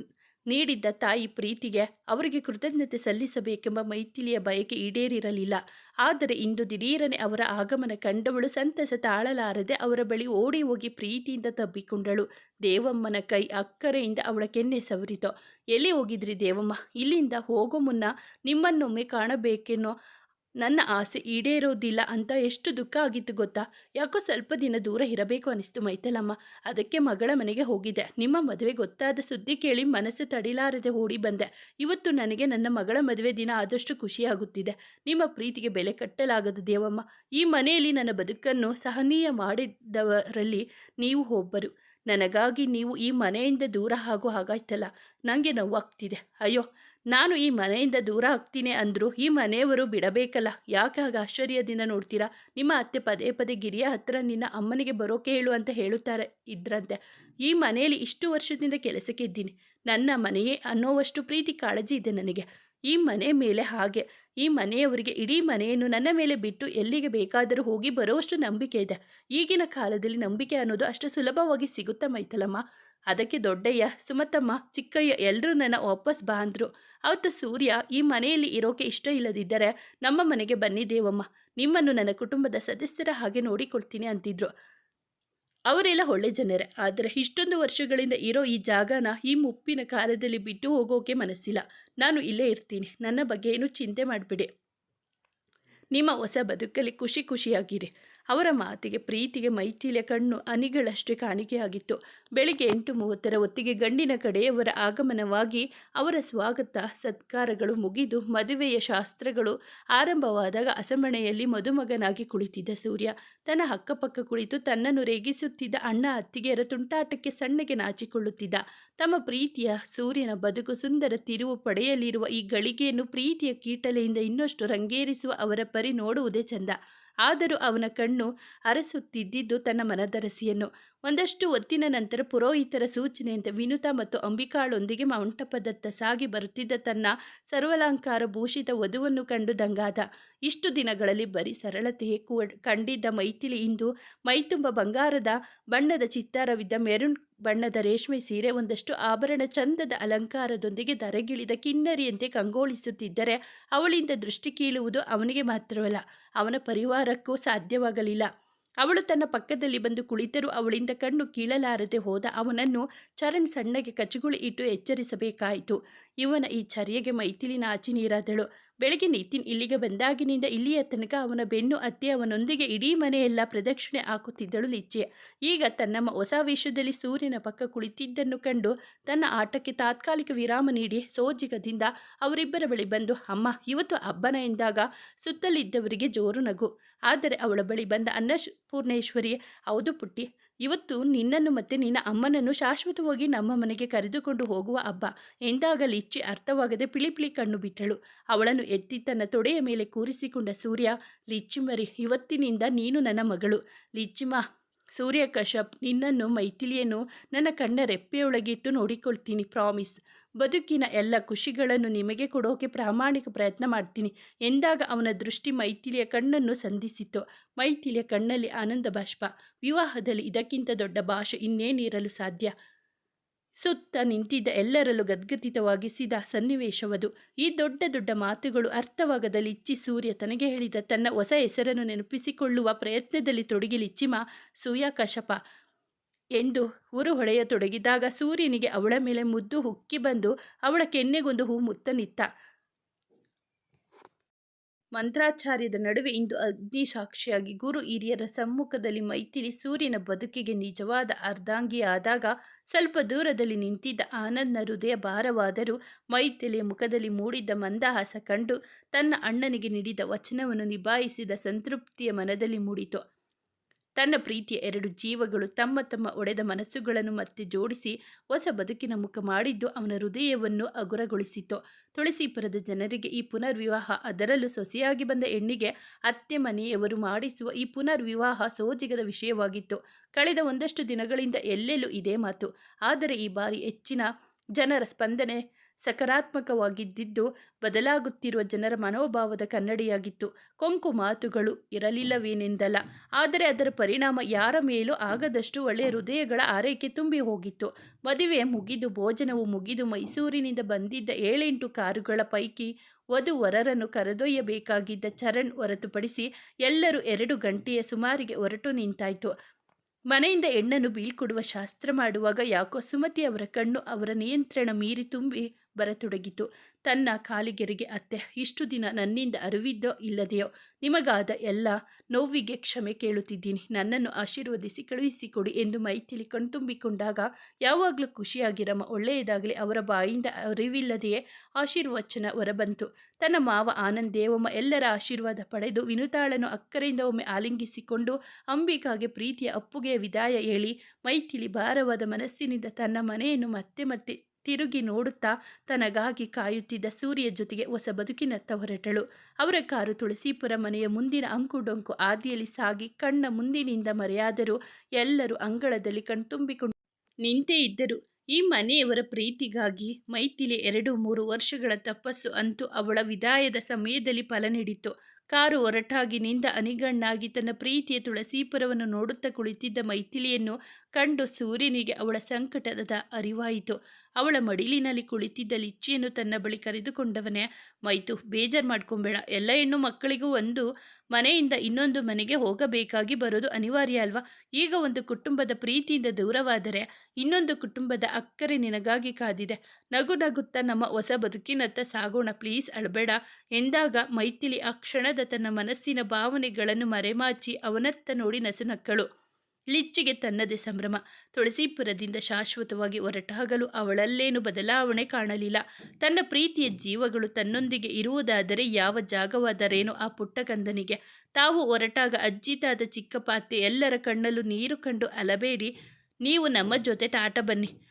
ನೀಡಿದ್ದ ತಾಯಿ ಪ್ರೀತಿಗೆ ಅವರಿಗೆ ಕೃತಜ್ಞತೆ ಸಲ್ಲಿಸಬೇಕೆಂಬ ಮೈಥಿಲಿಯ ಬಯಕೆ ಈಡೇರಿರಲಿಲ್ಲ. ಆದರೆ ಇಂದು ದಿಢೀರನೆ ಅವರ ಆಗಮನ ಕಂಡವಳು ಸಂತಸ ತಾಳಲಾರದೆ ಅವರ ಬಳಿ ಓಡಿ ಹೋಗಿ ಪ್ರೀತಿಯಿಂದ ತಬ್ಬಿಕೊಂಡಳು. ದೇವಮ್ಮನ ಕೈ ಅಕ್ಕರೆಯಿಂದ ಅವಳ ಕೆನ್ನೆ ಸವರಿತು. ಎಲ್ಲಿ ಹೋಗಿದ್ರಿ ದೇವಮ್ಮ? ಇಲ್ಲಿಂದ ಹೋಗೋ ಮುನ್ನ ನಿಮ್ಮನ್ನೊಮ್ಮೆ ಕಾಣಬೇಕೆನ್ನೋ ನನ್ನ ಆಸೆ ಈಡೇರೋದಿಲ್ಲ ಅಂತ ಎಷ್ಟು ದುಃಖ ಆಗಿತ್ತು ಗೊತ್ತಾ? ಯಾಕೋ ಸ್ವಲ್ಪ ದಿನ ದೂರ ಇರಬೇಕು ಅನಿಸ್ತು ಮೈತಲಮ್ಮ ಅದಕ್ಕೆ ಮಗಳ ಮನೆಗೆ ಹೋಗಿದ್ದೆ. ನಿಮ್ಮ ಮದುವೆ ಗೊತ್ತಾದ ಸುದ್ದಿ ಕೇಳಿ ಮನಸ್ಸು ತಡಿಲಾರದೆ ಓಡಿ ಬಂದೆ. ಇವತ್ತು ನನಗೆ ನನ್ನ ಮಗಳ ಮದುವೆ ದಿನ ಆದಷ್ಟು ಖುಷಿಯಾಗುತ್ತಿದೆ ನಿಮ್ಮ ಪ್ರೀತಿಗೆ ಬೆಲೆ ಕಟ್ಟಲಾಗದು ದೇವಮ್ಮ. ಈ ಮನೆಯಲ್ಲಿ ನನ್ನ ಬದುಕನ್ನು ಸಹನೀಯ ಮಾಡಿದವರಲ್ಲಿ ನೀವು ಒಬ್ಬರು. ನನಗಾಗಿ ನೀವು ಈ ಮನೆಯಿಂದ ದೂರ ಆಗೋ ಹಾಗಾಯ್ತಲ್ಲ. ನನಗೆ ನೋವಾಗ್ತಿದೆ. ಅಯ್ಯೋ ನಾನು ಈ ಮನೆಯಿಂದ ದೂರ ಆಗ್ತೀನಿ ಅಂದರು ಈ ಮನೆಯವರು ಬಿಡಬೇಕಲ್ಲ, ಯಾಕೆ ಹಾಗೆ ಆಶ್ಚರ್ಯದಿಂದ ನೋಡ್ತೀರಾ? ನಿಮ್ಮ ಅತ್ತೆ ಪದೇ ಪದೇ ಗಿರಿಯ ಹತ್ರ ನಿನ್ನ ಅಮ್ಮನಿಗೆ ಬರೋಕೆ ಹೇಳು ಅಂತ ಹೇಳುತ್ತಾರೆ, ಇದ್ರಂತೆ. ಈ ಮನೆಯಲ್ಲಿ ಇಷ್ಟು ವರ್ಷದಿಂದ ಕೆಲಸಕ್ಕೆ ಇದ್ದೀನಿ. ನನ್ನ ಮನೆಯೇ ಅನ್ನೋವಷ್ಟು ಪ್ರೀತಿ ಕಾಳಜಿ ಇದೆ ನನಗೆ. ಈ ಮನೆ ಮೇಲೆ ಹಾಗೆ. ಈ ಮನೆಯವರಿಗೆ ಇಡೀ ಮನೆಯನ್ನು ನನ್ನ ಮೇಲೆ ಬಿಟ್ಟು ಎಲ್ಲಿಗೆ ಬೇಕಾದರೂ ಹೋಗಿ ಬರುವಷ್ಟು ನಂಬಿಕೆ ಇದೆ. ಈಗಿನ ಕಾಲದಲ್ಲಿ ನಂಬಿಕೆ ಅನ್ನೋದು ಅಷ್ಟು ಸುಲಭವಾಗಿ ಸಿಗುತ್ತಾ ಮೈತಲಮ್ಮ ಅದಕ್ಕೆ ದೊಡ್ಡಯ್ಯ ಸುಮತಮ್ಮ ಚಿಕ್ಕಯ್ಯ ಎಲ್ಲರೂ ನನ್ನ ವಾಪಸ್ ಬಾ ಅಂದರು. ಅವತ್ತು ಸೂರ್ಯ, ಈ ಮನೆಯಲ್ಲಿ ಇರೋಕೆ ಇಷ್ಟ ಇಲ್ಲದಿದ್ದರೆ ನಮ್ಮ ಮನೆಗೆ ಬನ್ನಿ ದೇವಮ್ಮ. ನಿಮ್ಮನ್ನು ನನ್ನ ಕುಟುಂಬದ ಸದಸ್ಯರ ಹಾಗೆ ನೋಡಿಕೊಳ್ತೀನಿ ಅಂತಿದ್ರು. ಅವರೆಲ್ಲ ಒಳ್ಳೆ ಜನರೇ. ಆದರೆ ಇಷ್ಟೊಂದು ವರ್ಷಗಳಿಂದ ಇರೋ ಈ ಜಾಗನ ಈ ಮುಪ್ಪಿನ ಕಾಲದಲ್ಲಿ ಬಿಟ್ಟು ಹೋಗೋಕೆ ಮನಸ್ಸಿಲ್ಲ. ನಾನು ಇಲ್ಲೇ ಇರ್ತೀನಿ. ನನ್ನ ಬಗ್ಗೆ ಏನು ಚಿಂತೆ ಮಾಡಿಬಿಡಿ. ನಿಮ್ಮ ಹೊಸ ಬದುಕಲ್ಲಿ ಖುಷಿ ಖುಷಿಯಾಗಿರಿ. ಅವರ ಮಾತಿಗೆ ಪ್ರೀತಿಗೆ ಮೈಥಿಲಿಯ ಕಣ್ಣು ಅನಿಗಳಷ್ಟೇ ಕಾಣಿಕೆಯಾಗಿತ್ತು. ಬೆಳಿಗ್ಗೆ ಎಂಟು ಮೂವತ್ತರ ಹೊತ್ತಿಗೆ ಗಂಡಿನ ಕಡೆಯವರ ಆಗಮನವಾಗಿ ಅವರ ಸ್ವಾಗತ ಸತ್ಕಾರಗಳು ಮುಗಿದು ಮದುವೆಯ ಶಾಸ್ತ್ರಗಳು ಆರಂಭವಾದಾಗ ಅಸಮಣೆಯಲ್ಲಿ ಮದುಮಗನಾಗಿ ಕುಳಿತಿದ್ದ ಸೂರ್ಯ. ತನ್ನ ಅಕ್ಕಪಕ್ಕ ಕುಳಿತು ತನ್ನನ್ನು ರೇಗಿಸುತ್ತಿದ್ದ ಅಣ್ಣ ಅತ್ತಿಗೆಯರ ತುಂಟಾಟಕ್ಕೆ ಸಣ್ಣಗೆ ನಾಚಿಕೊಳ್ಳುತ್ತಿದ್ದ. ತಮ್ಮ ಪ್ರೀತಿಯ ಸೂರ್ಯನ ಬದುಕು ಸುಂದರ ತಿರುವು ಪಡೆಯಲಿರುವ ಈ ಗಳಿಗೆಯನ್ನು ಪ್ರೀತಿಯ ಕೀಟಲೆಯಿಂದ ಇನ್ನಷ್ಟು ರಂಗೇರಿಸುವ ಅವರ ಪರಿ ನೋಡುವುದೇ ಚಂದ. ಆದರೂ ಅವನ ಕಣ್ಣು ಅರಸುತ್ತಿದ್ದಿದ್ದು ತನ್ನ ಮನದರಸಿಯನ್ನು. ಒಂದಷ್ಟು ಹೊತ್ತಿನ ನಂತರ ಪುರೋಹಿತರ ಸೂಚನೆಯಂತೆ ವಿನುತಾ ಮತ್ತು ಅಂಬಿಕಾಳೊಂದಿಗೆ ಮಂಟಪದತ್ತ ಸಾಗಿ ಬರುತ್ತಿದ್ದ ತನ್ನ ಸರ್ವಲಂಕಾರ ಭೂಷಿತ ವಧುವನ್ನು ಕಂಡು ದಂಗಾದ. ಇಷ್ಟು ದಿನಗಳಲ್ಲಿ ಬರೀ ಸರಳತೆಯೇ ಕಂಡಿದ್ದ ಮೈಥಿಲಿ ಇಂದು ಮೈತುಂಬ ಬಂಗಾರದ ಬಣ್ಣದ ಚಿತ್ತಾರವಿದ್ದ ಮೆರೂನ್ ಬಣ್ಣದ ರೇಷ್ಮೆ ಸೀರೆ ಒಂದಷ್ಟು ಆಭರಣ ಚಂದದ ಅಲಂಕಾರದೊಂದಿಗೆ ದರೆಗಿಳಿದ ಕಿನ್ನರಿಯಂತೆ ಕಂಗೋಳಿಸುತ್ತಿದ್ದರೆ ಅವಳಿಂದ ದೃಷ್ಟಿ ಕೀಳುವುದು ಅವನಿಗೆ ಮಾತ್ರವಲ್ಲ, ಅವನ ಪರಿವಾರಕ್ಕೂ ಸಾಧ್ಯವಾಗಲಿಲ್ಲ. ಅವಳು ತನ್ನ ಪಕ್ಕದಲ್ಲಿ ಬಂದು ಕುಳಿತರೂ ಅವಳಿಂದ ಕಣ್ಣು ಕೀಳಲಾರದೆ ಹೋದ ಅವನನ್ನು ಚರಣ್ ಸಣ್ಣಗೆ ಕಚ್ಚುಗುಳಿ ಇಟ್ಟು ಎಚ್ಚರಿಸಬೇಕಾಯಿತು. ಇವನ ಈ ಚರ್ಯೆಗೆ ಮೈಥಿಲಿನ ನಾಚಿ ನೀರಾದಳು. ಬೆಳಗ್ಗೆ ನಿತಿನ್ ಇಲ್ಲಿಗೆ ಬಂದಾಗಿನಿಂದ ಇಲ್ಲಿಯ ತನಕ ಅವನ ಬೆನ್ನು ಅತ್ತೆ ಅವನೊಂದಿಗೆ ಇಡೀ ಮನೆಯೆಲ್ಲ ಪ್ರದಕ್ಷಿಣೆ ಹಾಕುತ್ತಿದ್ದಳು ಲಿಚ್ಚೆ ಈಗ ತನ್ನಮ್ಮ ಹೊಸ ವೇಷದಲ್ಲಿ ಸೂರ್ಯನ ಪಕ್ಕ ಕುಳಿತಿದ್ದನ್ನು ಕಂಡು ತನ್ನ ಆಟಕ್ಕೆ ತಾತ್ಕಾಲಿಕ ವಿರಾಮ ನೀಡಿ ಸೋಜಿಗದಿಂದ ಅವರಿಬ್ಬರ ಬಳಿ ಬಂದು, ಅಮ್ಮ, ಇವತ್ತು ಹಬ್ಬನ ಎಂದಾಗ ಸುತ್ತಲಿದ್ದವರಿಗೆ ಜೋರು ನಗು. ಆದರೆ ಅವಳ ಬಳಿ ಬಂದ ಅನ್ನಪೂರ್ಣೇಶ್ವರಿ ಹೌದು ಪುಟ್ಟಿ ಇವತ್ತು ನಿನ್ನನ್ನು ಮತ್ತೆ ನಿನ್ನ ಅಮ್ಮನನ್ನು ಶಾಶ್ವತವಾಗಿ ನಮ್ಮ ಮನೆಗೆ ಕರೆದುಕೊಂಡು ಹೋಗುವ ಹಬ್ಬ ಎಂದಾಗಲಿ ಲಿಚ್ಚಿ ಅರ್ಥವಾಗದೆ ಪಿಳಿಪಿಳಿ ಕಣ್ಣು ಬಿಟ್ಟಳು. ಅವಳನ್ನು ಎತ್ತಿ ತನ್ನ ತೊಡೆಯ ಮೇಲೆ ಕೂರಿಸಿಕೊಂಡ ಸೂರ್ಯ ಲಿಚ್ಚಿಮರಿ ಇವತ್ತಿನಿಂದ ನೀನು ನನ್ನ ಮಗಳು. ಲಿಚ್ಚಿಮ ಸೂರ್ಯ ಕಶ್ಯಪ್, ನಿನ್ನನ್ನು ಮೈಥಿಲಿಯನ್ನು ನನ್ನ ಕಣ್ಣ ರೆಪ್ಪೆಯೊಳಗಿಟ್ಟು ನೋಡಿಕೊಳ್ತೀನಿ ಪ್ರಾಮಿಸ್ ಬದುಕಿನ ಎಲ್ಲ ಖುಷಿಗಳನ್ನು ನಿಮಗೆ ಕೊಡೋಕೆ ಪ್ರಾಮಾಣಿಕ ಪ್ರಯತ್ನ ಮಾಡ್ತೀನಿ. ಎಂದಾಗ ಅವನ ದೃಷ್ಟಿ ಮೈಥಿಲಿಯ ಕಣ್ಣನ್ನು ಸಂಧಿಸಿತು. ಮೈಥಿಲಿಯ ಕಣ್ಣಲ್ಲಿ ಆನಂದ ಬಾಷ್ಪ. ವಿವಾಹದಲ್ಲಿ ಇದಕ್ಕಿಂತ ದೊಡ್ಡ ಭಾಷೆ ಇನ್ನೇನಿರಲು ಸಾಧ್ಯ? ಸುತ್ತ ನಿಂತಿದ್ದ ಎಲ್ಲರಲ್ಲೂ ಗದ್ಗದಿತವಾಗಿಸಿದ ಸನ್ನಿವೇಶವದು. ಈ ದೊಡ್ಡ ದೊಡ್ಡ ಮಾತುಗಳು ಅರ್ಥವಾಗದ ಲಿಚ್ಚಿ ಸೂರ್ಯ ತನಗೆ ಹೇಳಿದ ತನ್ನ ಹೊಸ ಹೆಸರನ್ನು ನೆನಪಿಸಿಕೊಳ್ಳುವ ಪ್ರಯತ್ನದಲ್ಲಿ ತೊಡಗಿ ಲಿಚ್ಚಿಮ ಸೂಯ ಕಶಪ ಎಂದು ಹೊಡೆಯ ಹೊಡೆಯತೊಡಗಿದಾಗ ಸೂರ್ಯನಿಗೆ ಅವಳ ಮೇಲೆ ಮುದ್ದು ಹುಕ್ಕಿ ಬಂದು ಅವಳ ಕೆನ್ನೆಗೊಂದು ಹೂ ಮುತ್ತ ನಿತ್ತ. ಮಂತ್ರಾಚಾರ್ಯದ ನಡುವೆ ಇಂದು ಅಗ್ನಿ ಸಾಕ್ಷಿಯಾಗಿ ಗುರು ಹಿರಿಯರ ಸಮ್ಮುಖದಲ್ಲಿ ಮೈಥಿಲಿ ಸೂರ್ಯನ ಬದುಕಿಗೆ ನಿಜವಾದ ಅರ್ಧಾಂಗಿಯಾದಾಗ ಸ್ವಲ್ಪ ದೂರದಲ್ಲಿ ನಿಂತಿದ್ದ ಆನಂದನ ಹೃದಯ ಭಾರವಾದರೂ ಮೈಥಿಲಿಯ ಮುಖದಲ್ಲಿ ಮೂಡಿದ್ದ ಮಂದಹಾಸ ಕಂಡು ತನ್ನ ಅಣ್ಣನಿಗೆ ನೀಡಿದ ವಚನವನ್ನು ನಿಭಾಯಿಸಿದ ಸಂತೃಪ್ತಿಯ ಮನದಲ್ಲಿ ಮೂಡಿತು. ತನ್ನ ಪ್ರೀತಿಯ ಎರಡು ಜೀವಗಳು ತಮ್ಮ ತಮ್ಮ ಒಡೆದ ಮನಸ್ಸುಗಳನ್ನು ಮತ್ತೆ ಜೋಡಿಸಿ ಹೊಸ ಬದುಕಿನ ಮುಖ ಮಾಡಿದ್ದು ಅವನ ಹೃದಯವನ್ನು ಅಗುರಗೊಳಿಸಿತು ತುಳಸಿಪುರದ ಜನರಿಗೆ ಈ ಪುನರ್ವಿವಾಹ ಅದರಲ್ಲೂ ಸೊಸೆಯಾಗಿ ಬಂದ ಹೆಣ್ಣಿಗೆ ಅತ್ತೆ ಮನೆಯವರು ಮಾಡಿಸುವ ಈ ಪುನರ್ವಿವಾಹ ಸೋಜಿಗದ ವಿಷಯವಾಗಿತ್ತು. ಕಳೆದ ಒಂದಷ್ಟು ದಿನಗಳಿಂದ ಎಲ್ಲೆಲ್ಲೂ ಇದೇ ಮಾತು. ಆದರೆ ಈ ಬಾರಿ ಹೆಚ್ಚಿನ ಜನರ ಸ್ಪಂದನೆ ಸಕಾರಾತ್ಮಕವಾಗಿದ್ದಿದ್ದು ಬದಲಾಗುತ್ತಿರುವ ಜನರ ಮನೋಭಾವದ ಕನ್ನಡಿಯಾಗಿತ್ತು. ಕೊಂಕು ಮಾತುಗಳು ಇರಲಿಲ್ಲವೇನೆಂದಲ್ಲ, ಆದರೆ ಅದರ ಪರಿಣಾಮ ಯಾರ ಮೇಲೂ ಆಗದಷ್ಟು ಒಳ್ಳೆಯ ಹೃದಯಗಳ ಆರೈಕೆ ತುಂಬಿ ಹೋಗಿತ್ತು. ಮದುವೆ ಮುಗಿದು, ಭೋಜನವು ಮುಗಿದು, ಮೈಸೂರಿನಿಂದ ಬಂದಿದ್ದ ಏಳೆಂಟು ಕಾರುಗಳ ಪೈಕಿ ವಧು ವರರನ್ನು ಕರೆದೊಯ್ಯಬೇಕಾಗಿದ್ದ ಚರಣ್ ಹೊರತುಪಡಿಸಿ ಎಲ್ಲರೂ ಎರಡು ಗಂಟೆಯ ಸುಮಾರಿಗೆ ಹೊರಟು ನಿಂತಾಯಿತು. ಮನೆಯಿಂದ ಹೆಣ್ಣನ್ನು ಬೀಳ್ಕೊಡುವ ಶಾಸ್ತ್ರ ಮಾಡುವಾಗ ಯಾಕೋ ಸುಮತಿ ಅವರ ಕಣ್ಣು ಅವರ ನಿಯಂತ್ರಣ ಮೀರಿ ತುಂಬಿ ಬರತೊಡಗಿತು. ತನ್ನ ಕಾಲಿಗೆರೆಗೆ, ಅತ್ತೆ, ಇಷ್ಟು ದಿನ ನನ್ನಿಂದ ಅರಿವಿದ್ದೋ ಇಲ್ಲದೆಯೋ, ನಿಮಗಾದ ಎಲ್ಲ ನೋವಿಗೆ ಕ್ಷಮೆ ಕೇಳುತ್ತಿದ್ದೀನಿ. ನನ್ನನ್ನು ಆಶೀರ್ವದಿಸಿ, ಕಳುಹಿಸಿಕೊಡಿ ಎಂದು ಮೈಥಿಲಿ ಕಣ್ತುಂಬಿಕೊಂಡಾಗ, ಯಾವಾಗಲೂ ಖುಷಿಯಾಗಿರಮ್ಮ ಒಳ್ಳೆಯದಾಗಲಿ. ಅವರ ಬಾಯಿಂದ ಅರಿವಿಲ್ಲದೆಯೇ ಆಶೀರ್ವಚನ ಹೊರಬಂತು. ತನ್ನ ಮಾವ ಆನಂದ್ ದೇವಮ್ಮ ಎಲ್ಲರ ಆಶೀರ್ವಾದ ಪಡೆದು, ವಿನುತಾಳನ್ನು ಅಕ್ಕರೆಯಿಂದ ಒಮ್ಮೆ ಆಲಿಂಗಿಸಿಕೊಂಡು, ಅಂಬಿಕಾಗೆ ಪ್ರೀತಿಯ ಅಪ್ಪುಗೆಯ ವಿದಾಯ ಹೇಳಿ, ಮೈಥಿಲಿ ಭಾರವಾದ ಮನಸ್ಸಿನಿಂದ ತನ್ನ ಮನೆಯನ್ನು ಮತ್ತೆ ಮತ್ತೆ ತಿರುಗಿ ನೋಡುತ್ತಾ ತನಗಾಗಿ ಕಾಯುತ್ತಿದ್ದ ಸೂರ್ಯ ಜೊತೆಗೆ ಹೊಸ ಬದುಕಿನತ್ತ ಹೊರಟಳು. ಅವರ ಕಾರು ತುಳಸೀಪುರ ಮನೆಯ ಮುಂದಿನ ಅಂಕುಡೊಂಕು ಆದಿಯಲ್ಲಿ ಸಾಗಿ ಕಣ್ಣ ಮುಂದಿನಿಂದ ಮರೆಯಾದರೂ ಎಲ್ಲರೂ ಅಂಗಳದಲ್ಲಿ ಕಣ್ತುಂಬಿಕೊಂಡು ನಿಂತೇ ಇದ್ದರು. ಈ ಮನೆಯವರ ಪ್ರೀತಿಗಾಗಿ ಮೈಥಿಲಿ ಎರಡು ಮೂರು ವರ್ಷಗಳ ತಪಸ್ಸು ಅಂತೂ ಅವಳ ವಿದಾಯದ ಸಮಯದಲ್ಲಿ ಫಲ ನೀಡಿತು ಕಾರು ಹೊರಟಾಗಿನಿಂದ ಅನಿಗಣ್ಣಾಗಿ ತನ್ನ ಪ್ರೀತಿಯ ತುಳಸೀಪುರವನ್ನು ನೋಡುತ್ತಾ ಕುಳಿತಿದ್ದ ಮೈಥಿಲಿಯನ್ನು ಕಂಡು ಸೂರ್ಯನಿಗೆ ಅವಳ ಸಂಕಟದ ಅರಿವಾಯಿತು. ಅವಳ ಮಡಿಲಿನಲ್ಲಿ ಕುಳಿತಿದ್ದ ಲಿಚ್ಚಿಯನ್ನು ತನ್ನ ಬಳಿ ಕರೆದುಕೊಂಡವನೇ, ಮೈತು, ಬೇಜಾರು ಮಾಡ್ಕೊಂಬೇಡ. ಎಲ್ಲ ಹೆಣ್ಣು ಮಕ್ಕಳಿಗೂ ಒಂದು ಮನೆಯಿಂದ ಇನ್ನೊಂದು ಮನೆಗೆ ಹೋಗಬೇಕಾಗಿ ಬರೋದು ಅನಿವಾರ್ಯ ಅಲ್ವಾ? ಈಗ ಒಂದು ಕುಟುಂಬದ ಪ್ರೀತಿಯಿಂದ ದೂರವಾದರೆ ಇನ್ನೊಂದು ಕುಟುಂಬದ ಅಕ್ಕರೆ ನಿನಗಾಗಿ ಕಾದಿದೆ. ನಗು ನಗುತ್ತಾ ನಮ್ಮ ಹೊಸ ಬದುಕಿನತ್ತ ಸಾಗೋಣ. ಪ್ಲೀಸ್ ಅಳಬೇಡ. ಎಂದಾಗ ಮೈಥಿಲಿ ಆ ಕ್ಷಣದ ತನ್ನ ಮನಸ್ಸಿನ ಭಾವನೆಗಳನ್ನು ಮರೆಮಾಚಿ ಅವನತ್ತ ನೋಡಿ ನಸುನಕ್ಕಳು ಲಿಚ್ಚಿಗೆ ತನ್ನದೇ ಸಂಭ್ರಮ. ತುಳಸಿಪುರದಿಂದ ಶಾಶ್ವತವಾಗಿ ಹೊರಟಾಗಲು ಅವಳಲ್ಲೇನು ಬದಲಾವಣೆ ಕಾಣಲಿಲ್ಲ. ತನ್ನ ಪ್ರೀತಿಯ ಜೀವಗಳು ತನ್ನೊಂದಿಗೆ ಇರುವುದಾದರೆ ಯಾವ ಜಾಗವಾದರೇನು ಆ ಪುಟ್ಟಗಂಧನಿಗೆ ತಾವು ಹೊರಟಾಗ ಅಜ್ಜಿತಾದ ಚಿಕ್ಕಪಾತೆ ಎಲ್ಲರ ಕಣ್ಣಲ್ಲೂ ನೀರು ಕಂಡು ಅಲಬೇಡಿ. ನೀವು ನಮ್ಮ ಜೊತೆ ಟಾಟ ಬನ್ನಿ.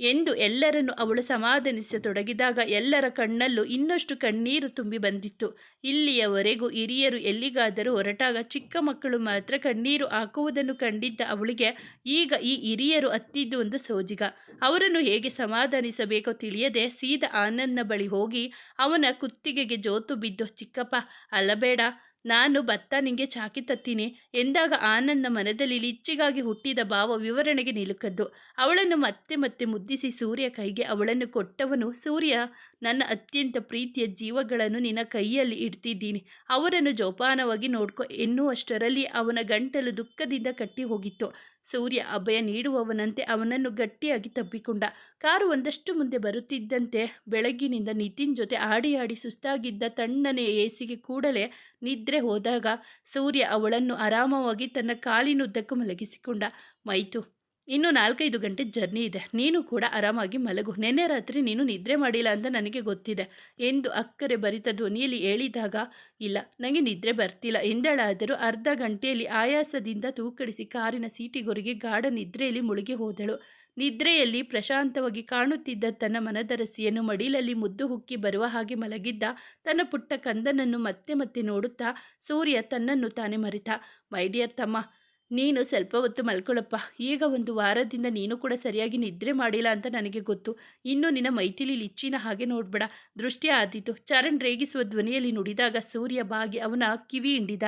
ಎಂದು ಎಲ್ಲರನ್ನು ಅವಳು ಸಮಾಧಾನಿಸತೊಡಗಿದಾಗ ಎಲ್ಲರ ಕಣ್ಣಲ್ಲೂ ಇನ್ನಷ್ಟು ಕಣ್ಣೀರು ತುಂಬಿ ಬಂದಿತ್ತು. ಇಲ್ಲಿಯವರೆಗೂ ಹಿರಿಯರು ಎಲ್ಲಿಗಾದರೂ ಹೊರಟಾಗ ಚಿಕ್ಕ ಮಕ್ಕಳು ಮಾತ್ರ ಕಣ್ಣೀರು ಹಾಕುವುದನ್ನು ಕಂಡಿದ್ದ ಅವಳಿಗೆ ಈಗ ಈ ಹಿರಿಯರು ಅತ್ತಿದ್ದು ಒಂದು ಸೋಜಿಗ. ಅವರನ್ನು ಹೇಗೆ ಸಮಾಧಾನಿಸಬೇಕೋ ತಿಳಿಯದೆ ಸೀದಾ ಆನಂದನ ಬಳಿ ಹೋಗಿ ಅವನ ಕುತ್ತಿಗೆಗೆ ಜೋತು ಬಿದ್ದು, ಚಿಕ್ಕಪ್ಪ ಅಲ್ಲಬೇಡ ನಾನು ಭತ್ತ ನಿಂಗೆ ಚಾಕಿ ತತ್ತೀನಿ ಎಂದಾಗ ಆನಂದ್ನ ಮನದಲ್ಲಿ ಲಿಚ್ಚಿಗಾಗಿ ಹುಟ್ಟಿದ ಭಾವ ವಿವರಣೆಗೆ ನಿಲುಕದ್ದು. ಅವಳನ್ನು ಮತ್ತೆ ಮತ್ತೆ ಮುದ್ದಿಸಿ ಸೂರ್ಯ ಕೈಗೆ ಅವಳನ್ನು ಕೊಟ್ಟವನು ಸೂರ್ಯ ನನ್ನ ಅತ್ಯಂತ ಪ್ರೀತಿಯ ಜೀವಗಳನ್ನು ನಿನ್ನ ಕೈಯಲ್ಲಿ ಇಡ್ತಿದ್ದೀನಿ. ಅವರನ್ನು ಜೋಪಾನವಾಗಿ ನೋಡ್ಕೊ. ಎನ್ನುವಷ್ಟರಲ್ಲಿ ಅವನ ಗಂಟಲು ದುಃಖದಿಂದ ಕಟ್ಟಿ ಹೋಗಿತ್ತು. ಸೂರ್ಯ ಅಭಯ ನೀಡುವವನಂತೆ ಅವನನ್ನು ಗಟ್ಟಿಯಾಗಿ ತಬ್ಬಿಕೊಂಡ. ಕಾರು ಒಂದಷ್ಟು ಮುಂದೆ ಬರುತ್ತಿದ್ದಂತೆ ಬೆಳಗ್ಗಿನಿಂದ ನಿತಿನ್ ಜೊತೆ ಆಡಿ ಆಡಿ ಸುಸ್ತಾಗಿದ್ದ ತಣ್ಣನೆಯ ಏಸಿಗೆ ಕೂಡಲೇ ನಿದ್ರೆ ಹೋದಾಗ ಸೂರ್ಯ ಅವಳನ್ನು ಆರಾಮವಾಗಿ ತನ್ನ ಕಾಲಿನುದ್ದಕ್ಕೂ ಮಲಗಿಸಿಕೊಂಡ. ಮೈತು ಇನ್ನು ನಾಲ್ಕೈದು ಗಂಟೆ ಜರ್ನಿ ಇದೆ. ನೀನು ಕೂಡ ಆರಾಮಾಗಿ ಮಲಗು. ನೆನ್ನೆ ರಾತ್ರಿ ನೀನು ನಿದ್ರೆ ಮಾಡಿಲ್ಲ ಅಂತ ನನಗೆ ಗೊತ್ತಿದೆ. ಎಂದು ಅಕ್ಕರೆ ಬರಿತ ಧ್ವನಿಯಲ್ಲಿ ಹೇಳಿದಾಗ, ಇಲ್ಲ ನನಗೆ ನಿದ್ರೆ ಬರ್ತಿಲ್ಲ. ಎಂದಳಾದರೂ ಅರ್ಧ ಗಂಟೆಯಲ್ಲಿ ಆಯಾಸದಿಂದ ತೂಕಡಿಸಿ ಕಾರಿನ ಸೀಟಿಗೊರಿಗೆ ಗಾಢ ನಿದ್ರೆಯಲ್ಲಿ ಮುಳುಗಿ ಹೋದಳು. ನಿದ್ರೆಯಲ್ಲಿ ಪ್ರಶಾಂತವಾಗಿ ಕಾಣುತ್ತಿದ್ದ ತನ್ನ ಮನದರಸಿಯನ್ನು ಮಡಿಲಲ್ಲಿ ಮುದ್ದು ಹುಕ್ಕಿ ಬರುವ ಹಾಗೆ ಮಲಗಿದ್ದ ತನ್ನ ಪುಟ್ಟ ಕಂದನನ್ನು ಮತ್ತೆ ಮತ್ತೆ ನೋಡುತ್ತಾ ಸೂರ್ಯ ತನ್ನನ್ನು ತಾನೇ ಮೈ ಡಿಯರ್ ತಮ್ಮ ನೀನು ಸ್ವಲ್ಪ ಹೊತ್ತು ಮಲ್ಕೊಳಪ್ಪ ಈಗ ಒಂದು ವಾರದಿಂದ ನೀನು ಕೂಡ ಸರಿಯಾಗಿ ನಿದ್ರೆ ಮಾಡಿಲ್ಲ ಅಂತ ನನಗೆ ಗೊತ್ತು. ಇನ್ನು ನಿನ್ನ ಮೈಥಿಲಿ ಲಿಚ್ಚಿನ ಹಾಗೆ ನೋಡ್ಬೇಡ. ದೃಷ್ಟಿ ಆದೀತು. ಚರಣ್ ರೇಗಿಸುವ ಧ್ವನಿಯಲ್ಲಿ ನುಡಿದಾಗ ಸೂರ್ಯ ಬಾಗಿ ಅವನ ಕಿವಿ ಹಿಂಡಿದ.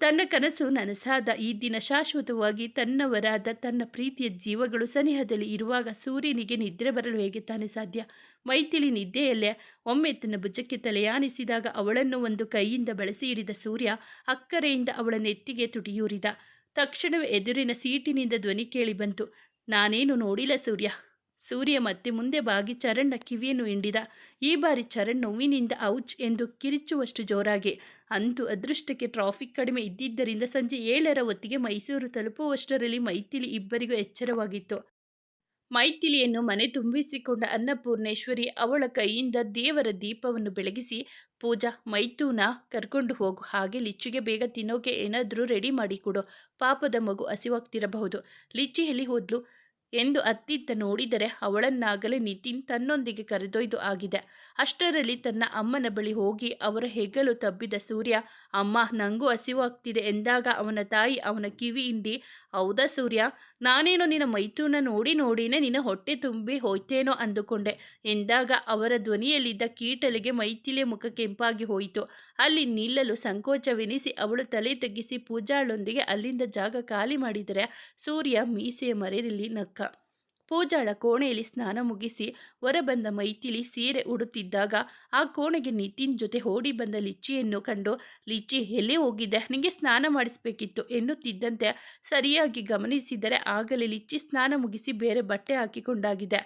ತನ್ನ ಕನಸು ನನಸಾದ ಈ ದಿನ ಶಾಶ್ವತವಾಗಿ ತನ್ನವರಾದ ತನ್ನ ಪ್ರೀತಿಯ ಜೀವಗಳು ಸನಿಹದಲ್ಲಿ ಇರುವಾಗ ಸೂರ್ಯನಿಗೆ ನಿದ್ರೆ ಬರಲು ಹೇಗೆ ತಾನೇ ಸಾಧ್ಯ? ಮೈಥಿಲಿ ನಿದ್ದೆಯಲ್ಲೇ ಒಮ್ಮೆ ತನ್ನ ಭುಜಕ್ಕೆ ತಲೆಯಾನಿಸಿದಾಗ ಅವಳನ್ನು ಒಂದು ಕೈಯಿಂದ ಬಳಸಿ ಹಿಡಿದ ಸೂರ್ಯ ಅಕ್ಕರೆಯಿಂದ ಅವಳ ನೆತ್ತಿಗೆ ತುಟಿಯೂರಿದ. ತಕ್ಷಣವೇ ಎದುರಿನ ಸೀಟಿನಿಂದ ಧ್ವನಿ ಕೇಳಿ ಬಂತು. ನಾನೇನು ನೋಡಿಲ್ಲ ಸೂರ್ಯ. ಸೂರ್ಯ ಮತ್ತೆ ಮುಂದೆ ಬಾಗಿ ಚರಣ್ಣ ಕಿವಿಯನ್ನು ಹಿಂಡಿದ. ಈ ಬಾರಿ ಚರಣ್ ನೋವಿನಿಂದ ಔಚ್ ಎಂದು ಕಿರಿಚುವಷ್ಟು ಜೋರಾಗಿ. ಅಂತೂ ಅದೃಷ್ಟಕ್ಕೆ ಟ್ರಾಫಿಕ್ ಕಡಿಮೆ ಇದ್ದಿದ್ದರಿಂದ ಸಂಜೆ ಏಳರ ಹೊತ್ತಿಗೆ ಮೈಸೂರು ತಲುಪುವಷ್ಟರಲ್ಲಿ ಮೈಥಿಲಿ ಇಬ್ಬರಿಗೂ ಎಚ್ಚರವಾಗಿತ್ತು. ಮೈಥಿಲಿಯನ್ನು ಮನೆ ತುಂಬಿಸಿಕೊಂಡ ಅನ್ನಪೂರ್ಣೇಶ್ವರಿ ಅವಳ ಕೈಯಿಂದ ದೇವರ ದೀಪವನ್ನು ಬೆಳಗಿಸಿ ಪೂಜಾ ಮೈತೂನ ಕರ್ಕೊಂಡು ಹೋಗು, ಹಾಗೆ ಲಿಚ್ಚಿಗೆ ಬೇಗ ತಿನ್ನೋಕೆ ಏನಾದರೂ ರೆಡಿ ಮಾಡಿಕೊಡು ಪಾಪದ ಮಗು ಹಸಿವಾಗ್ತಿರಬಹುದು. ಲಿಚ್ಚಿ ಹೇಳಿ ಹೋದ್ಲು? ಎಂದು ಅತ್ತಿತ್ತ ನೋಡಿದರೆ ಅವಳನ್ನಾಗಲೇ ನಿತಿನ್ ತನ್ನೊಂದಿಗೆ ಕರೆದೊಯ್ದು ಆಗಿದೆ. ಅಷ್ಟರಲ್ಲಿ ತನ್ನ ಅಮ್ಮನ ಬಳಿ ಹೋಗಿ ಅವರ ಹೆಗಲು ತಬ್ಬಿದ ಸೂರ್ಯ, ಅಮ್ಮ, ನಂಗೂ ಹಸಿವಾಗ್ತಿದೆ ಎಂದಾಗ ಅವನ ತಾಯಿ ಅವನ ಕಿವಿ ಹಿಂಡಿ ಹೌದಾ ಸೂರ್ಯ? ನಾನೇನೋ ನಿನ್ನ ಮೈತೂನ ನೋಡಿ ನೋಡಿನೇ ನಿನ್ನ ಹೊಟ್ಟೆ ತುಂಬಿ ಹೋಯ್ತೇನೋ ಅಂದುಕೊಂಡೆ. ಎಂದಾಗ ಅವರ ಧ್ವನಿಯಲ್ಲಿದ್ದ ಕೀಟಲಿಗೆ ಮೈಥಿಲಿಯ ಮುಖ ಕೆಂಪಾಗಿ ಹೋಯಿತು. ಅಲ್ಲಿ ನಿಲ್ಲಲು ಸಂಕೋಚವೆನಿಸಿ ಅವಳು ತಲೆ ತಗ್ಗಿಸಿ ಪೂಜಾಳೊಂದಿಗೆ ಅಲ್ಲಿಂದ ಜಾಗ ಖಾಲಿ ಮಾಡಿದರೆ ಸೂರ್ಯ ಮೀಸೆಯ ಮರೆಯಲ್ಲಿ ನಕ್ಕ ಪೂಜಾಳ ಕೋಣೆಯಲ್ಲಿ ಸ್ನಾನ ಮುಗಿಸಿ ಹೊರಬಂದ ಮೈತಿಲಿ ಸೀರೆ ಉಡುತ್ತಿದ್ದಾಗ ಆ ಕೋಣೆಗೆ ನಿತಿನ್ ಜೊತೆ ಓಡಿ ಬಂದ ಲಿಚ್ಚಿಯನ್ನು ಕಂಡು ಲಿಚ್ಚಿ ಎಲ್ಲಿ ಹೋಗಿದ್ದೆ? ನಿಮಗೆ ಸ್ನಾನ ಮಾಡಿಸಬೇಕಿತ್ತು ಎನ್ನುತ್ತಿದ್ದಂತೆ ಸರಿಯಾಗಿ ಗಮನಿಸಿದರೆ ಆಗಲೇ ಲಿಚ್ಚಿ ಸ್ನಾನ ಮುಗಿಸಿ ಬೇರೆ ಬಟ್ಟೆ ಹಾಕಿಕೊಂಡಾಗಿದೆ.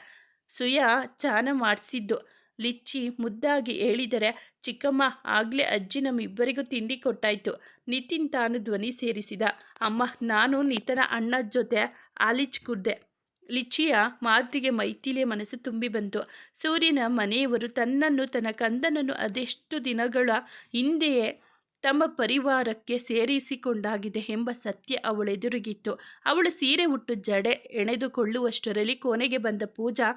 ಸುಯ ಚಾನ ಮಾಡಿಸಿದ್ದು. ಲಿಚ್ಚಿ ಮುದ್ದಾಗಿ ಹೇಳಿದರೆ, ಚಿಕ್ಕಮ್ಮ, ಆಗಲೇ ಅಜ್ಜಿ ನಮ್ಮಿಬ್ಬರಿಗೂ ತಿಂಡಿ ಕೊಟ್ಟಾಯ್ತು. ನಿತಿನ್ ತಾನು ಧ್ವನಿ ಸೇರಿಸಿದ. ಅಮ್ಮ, ನಾನು ನಿತನ ಅಣ್ಣ ಜೊತೆ ಆಲಿಚ್ ಕುಡ್ದೆ ಲಿಚಿಯ ಮಾತಿಗೆ ಮೈಥಿಲಿಯ ಮನಸ್ಸು ತುಂಬಿ ಬಂತು. ಸೂರ್ಯನ ಮನೆಯವರು ತನ್ನನ್ನು ತನ್ನ ಕಂದನನ್ನು ಅದೆಷ್ಟು ದಿನಗಳ ಹಿಂದೆಯೇ ತಮ್ಮ ಪರಿವಾರಕ್ಕೆ ಸೇರಿಸಿಕೊಂಡಾಗಿದೆ ಎಂಬ ಸತ್ಯ ಅವಳೆದುರುಗಿತ್ತು ಅವಳು ಸೀರೆ ಉಟ್ಟು ಜಡೆ ಎಣೆದುಕೊಳ್ಳುವಷ್ಟರಲ್ಲಿ ಕೊನೆಗೆ ಬಂದ ಪೂಜಾ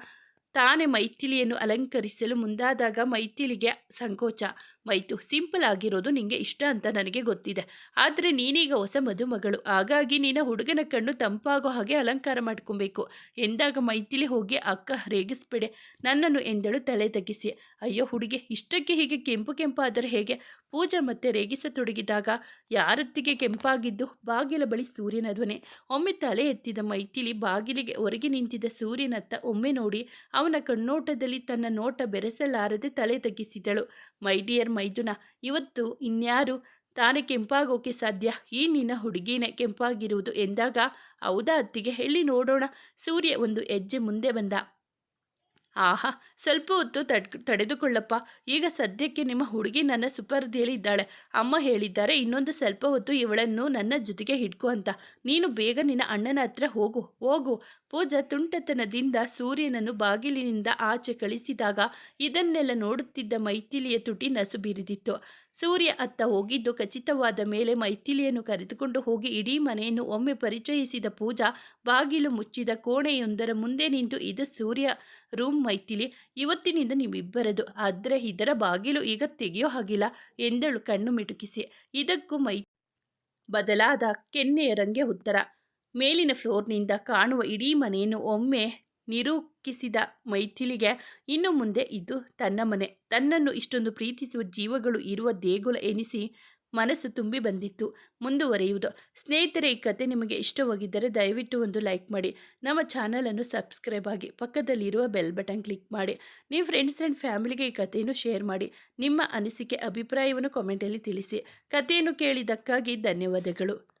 ತಾನೇ ಮೈಥಿಲಿಯನ್ನು ಅಲಂಕರಿಸಲು ಮುಂದಾದಾಗ ಮೈಥಿಲಿಗೆ ಸಂಕೋಚ. ಮೈತು ಸಿಂಪಲ್ ಆಗಿರೋದು ನಿಂಗೆ ಇಷ್ಟ ಅಂತ ನನಗೆ ಗೊತ್ತಿದೆ. ಆದರೆ ನೀನೀಗ ಹೊಸ ಮದುಮಗಳು. ಹಾಗಾಗಿ ನಿನ್ನ ಹುಡುಗನ ಕಣ್ಣು ತಂಪಾಗೋ ಹಾಗೆ ಅಲಂಕಾರ ಮಾಡ್ಕೊಬೇಕು. ಎಂದಾಗ ಮೈತಿಲಿ ಹೋಗಿ ಅಕ್ಕ ರೇಗಿಸ್ಬೇಡೆ. ನನ್ನನ್ನು ಎಂದಳು ತಲೆ ತಗ್ಗಿಸಿ. ಅಯ್ಯೋ ಹುಡುಗಿ, ಇಷ್ಟಕ್ಕೆ ಹೀಗೆ ಕೆಂಪು ಕೆಂಪಾದರೆ ಹೇಗೆ? ಪೂಜೆ ಮತ್ತೆ ರೇಗಿಸತೊಡಗಿದಾಗ ಯಾರತ್ತಿಗೆ ಕೆಂಪಾಗಿದ್ದು? ಬಾಗಿಲ ಬಳಿ ಸೂರ್ಯನ ಧ್ವನಿ. ಒಮ್ಮೆ ತಲೆ ಎತ್ತಿದ ಮೈತಿಲಿ ಬಾಗಿಲಿಗೆ ಹೊರಗೆ ನಿಂತಿದ್ದ ಸೂರ್ಯನತ್ತ ಒಮ್ಮೆ ನೋಡಿ ಅವನ ಕಣ್ಣೋಟದಲ್ಲಿ ತನ್ನ ನೋಟ ಬೆರೆಸಲಾರದೆ ತಲೆ ತಗ್ಗಿಸಿದಳು. My dear ಮೈದುನ. ಇವತ್ತು ಇನ್ಯಾರು ತಾನೇ ಕೆಂಪಾಗೋಕೆ ಸಾಧ್ಯ? ಈ ನಿನ್ನ ಹುಡುಗಿನೇ ಕೆಂಪಾಗಿರುವುದು ಎಂದಾಗ, ಹೌದಾ ಅತ್ತಿಗೆ, ಹೇಳಿ ನೋಡೋಣ. ಸೂರ್ಯ ಒಂದು ಹೆಜ್ಜೆ ಮುಂದೆ ಬಂದ. ಆಹಾ, ಸ್ವಲ್ಪ ಹೊತ್ತು ತಡ್, ತಡೆದುಕೊಳ್ಳಪ್ಪ. ಈಗ ಸದ್ಯಕ್ಕೆ ನಿಮ್ಮ ಹುಡುಗಿ ನನ್ನ ಸುಪರ್ದಿಯಲ್ಲಿ ಇದ್ದಾಳೆ. ಅಮ್ಮ ಹೇಳಿದ್ದಾರೆ, ಇನ್ನೊಂದು ಸ್ವಲ್ಪ ಹೊತ್ತು ಇವಳನ್ನು ನನ್ನ ಜೊತೆಗೆ ಹಿಡ್ಕೊ ಅಂತ. ನೀನು ಬೇಗ ನಿನ್ನ ಅಣ್ಣನ ಹತ್ರ ಹೋಗು ಹೋಗು. ಪೂಜಾ ತುಂಟತನದಿಂದ ಸೂರ್ಯನನ್ನು ಬಾಗಿಲಿನಿಂದ ಆಚೆ ಕಳಿಸಿದಾಗ ಇದನ್ನೆಲ್ಲ ನೋಡುತ್ತಿದ್ದ ಮೈಥಿಲಿಯ ತುಟಿ ನಸು ಬೀರಿದಿತ್ತು. ಸೂರ್ಯ ಅತ್ತ ಹೋಗಿದ್ದು ಖಚಿತವಾದ ಮೇಲೆ ಮೈಥಿಲಿಯನ್ನು ಕರೆದುಕೊಂಡು ಹೋಗಿ ಇಡೀ ಮನೆಯನ್ನು ಒಮ್ಮೆ ಪರಿಚಯಿಸಿದ ಪೂಜಾ ಬಾಗಿಲು ಮುಚ್ಚಿದ ಕೋಣೆಯೊಂದರ ಮುಂದೆ ನಿಂತು, ಇದು ಸೂರ್ಯ ರೂಮ್ ಮೈಥಿಲಿ, ಇವತ್ತಿನಿಂದ ನಿಮ್ಮಿಬ್ಬರದು. ಆದರೆ ಇದರ ಬಾಗಿಲು ಈಗ ತೆಗೆಯೋ ಹಾಗಿಲ್ಲ ಎಂದಳು ಕಣ್ಣು ಮಿಟುಕಿಸಿ. ಇದಕ್ಕೂ ಮೈ ಬದಲಾದ ಕೆನ್ನೆಯ ರಂಗೆ ಉತ್ತರ. ಮೇಲಿನ ಫ್ಲೋರ್ನಿಂದ ಕಾಣುವ ಇಡೀ ಮನೆಯನ್ನು ಒಮ್ಮೆ ನಿರೂಪಿಸಿದ ಮೈಥಿಲಿಗೆ ಇನ್ನು ಮುಂದೆ ಇದು ತನ್ನ ಮನೆ. ತನ್ನನ್ನು ಇಷ್ಟೊಂದು ಪ್ರೀತಿಸುವ ಜೀವಗಳು ಇರುವ ದೇಗುಲ ಎನಿಸಿ ಮನಸ್ಸು ತುಂಬಿ ಬಂದಿತ್ತು. ಮುಂದುವರೆಯುವುದು. ಸ್ನೇಹಿತರೆ, ಈ ಕತೆ ನಿಮಗೆ ಇಷ್ಟವಾಗಿದ್ದರೆ ದಯವಿಟ್ಟು ಒಂದು ಲೈಕ್ ಮಾಡಿ. ನಮ್ಮ ಚಾನಲನ್ನು ಸಬ್ಸ್ಕ್ರೈಬ್ ಆಗಿ ಪಕ್ಕದಲ್ಲಿರುವ ಬೆಲ್ ಬಟನ್ ಕ್ಲಿಕ್ ಮಾಡಿ. ನೀವು ಫ್ರೆಂಡ್ಸ್ ಆ್ಯಂಡ್ ಫ್ಯಾಮಿಲಿಗೆ ಈ ಕಥೆಯನ್ನು ಶೇರ್ ಮಾಡಿ. ನಿಮ್ಮ ಅನಿಸಿಕೆ, ಅಭಿಪ್ರಾಯವನ್ನು ಕಾಮೆಂಟಲ್ಲಿ ತಿಳಿಸಿ. ಕಥೆಯನ್ನು ಕೇಳಿದ್ದಕ್ಕಾಗಿ ಧನ್ಯವಾದಗಳು.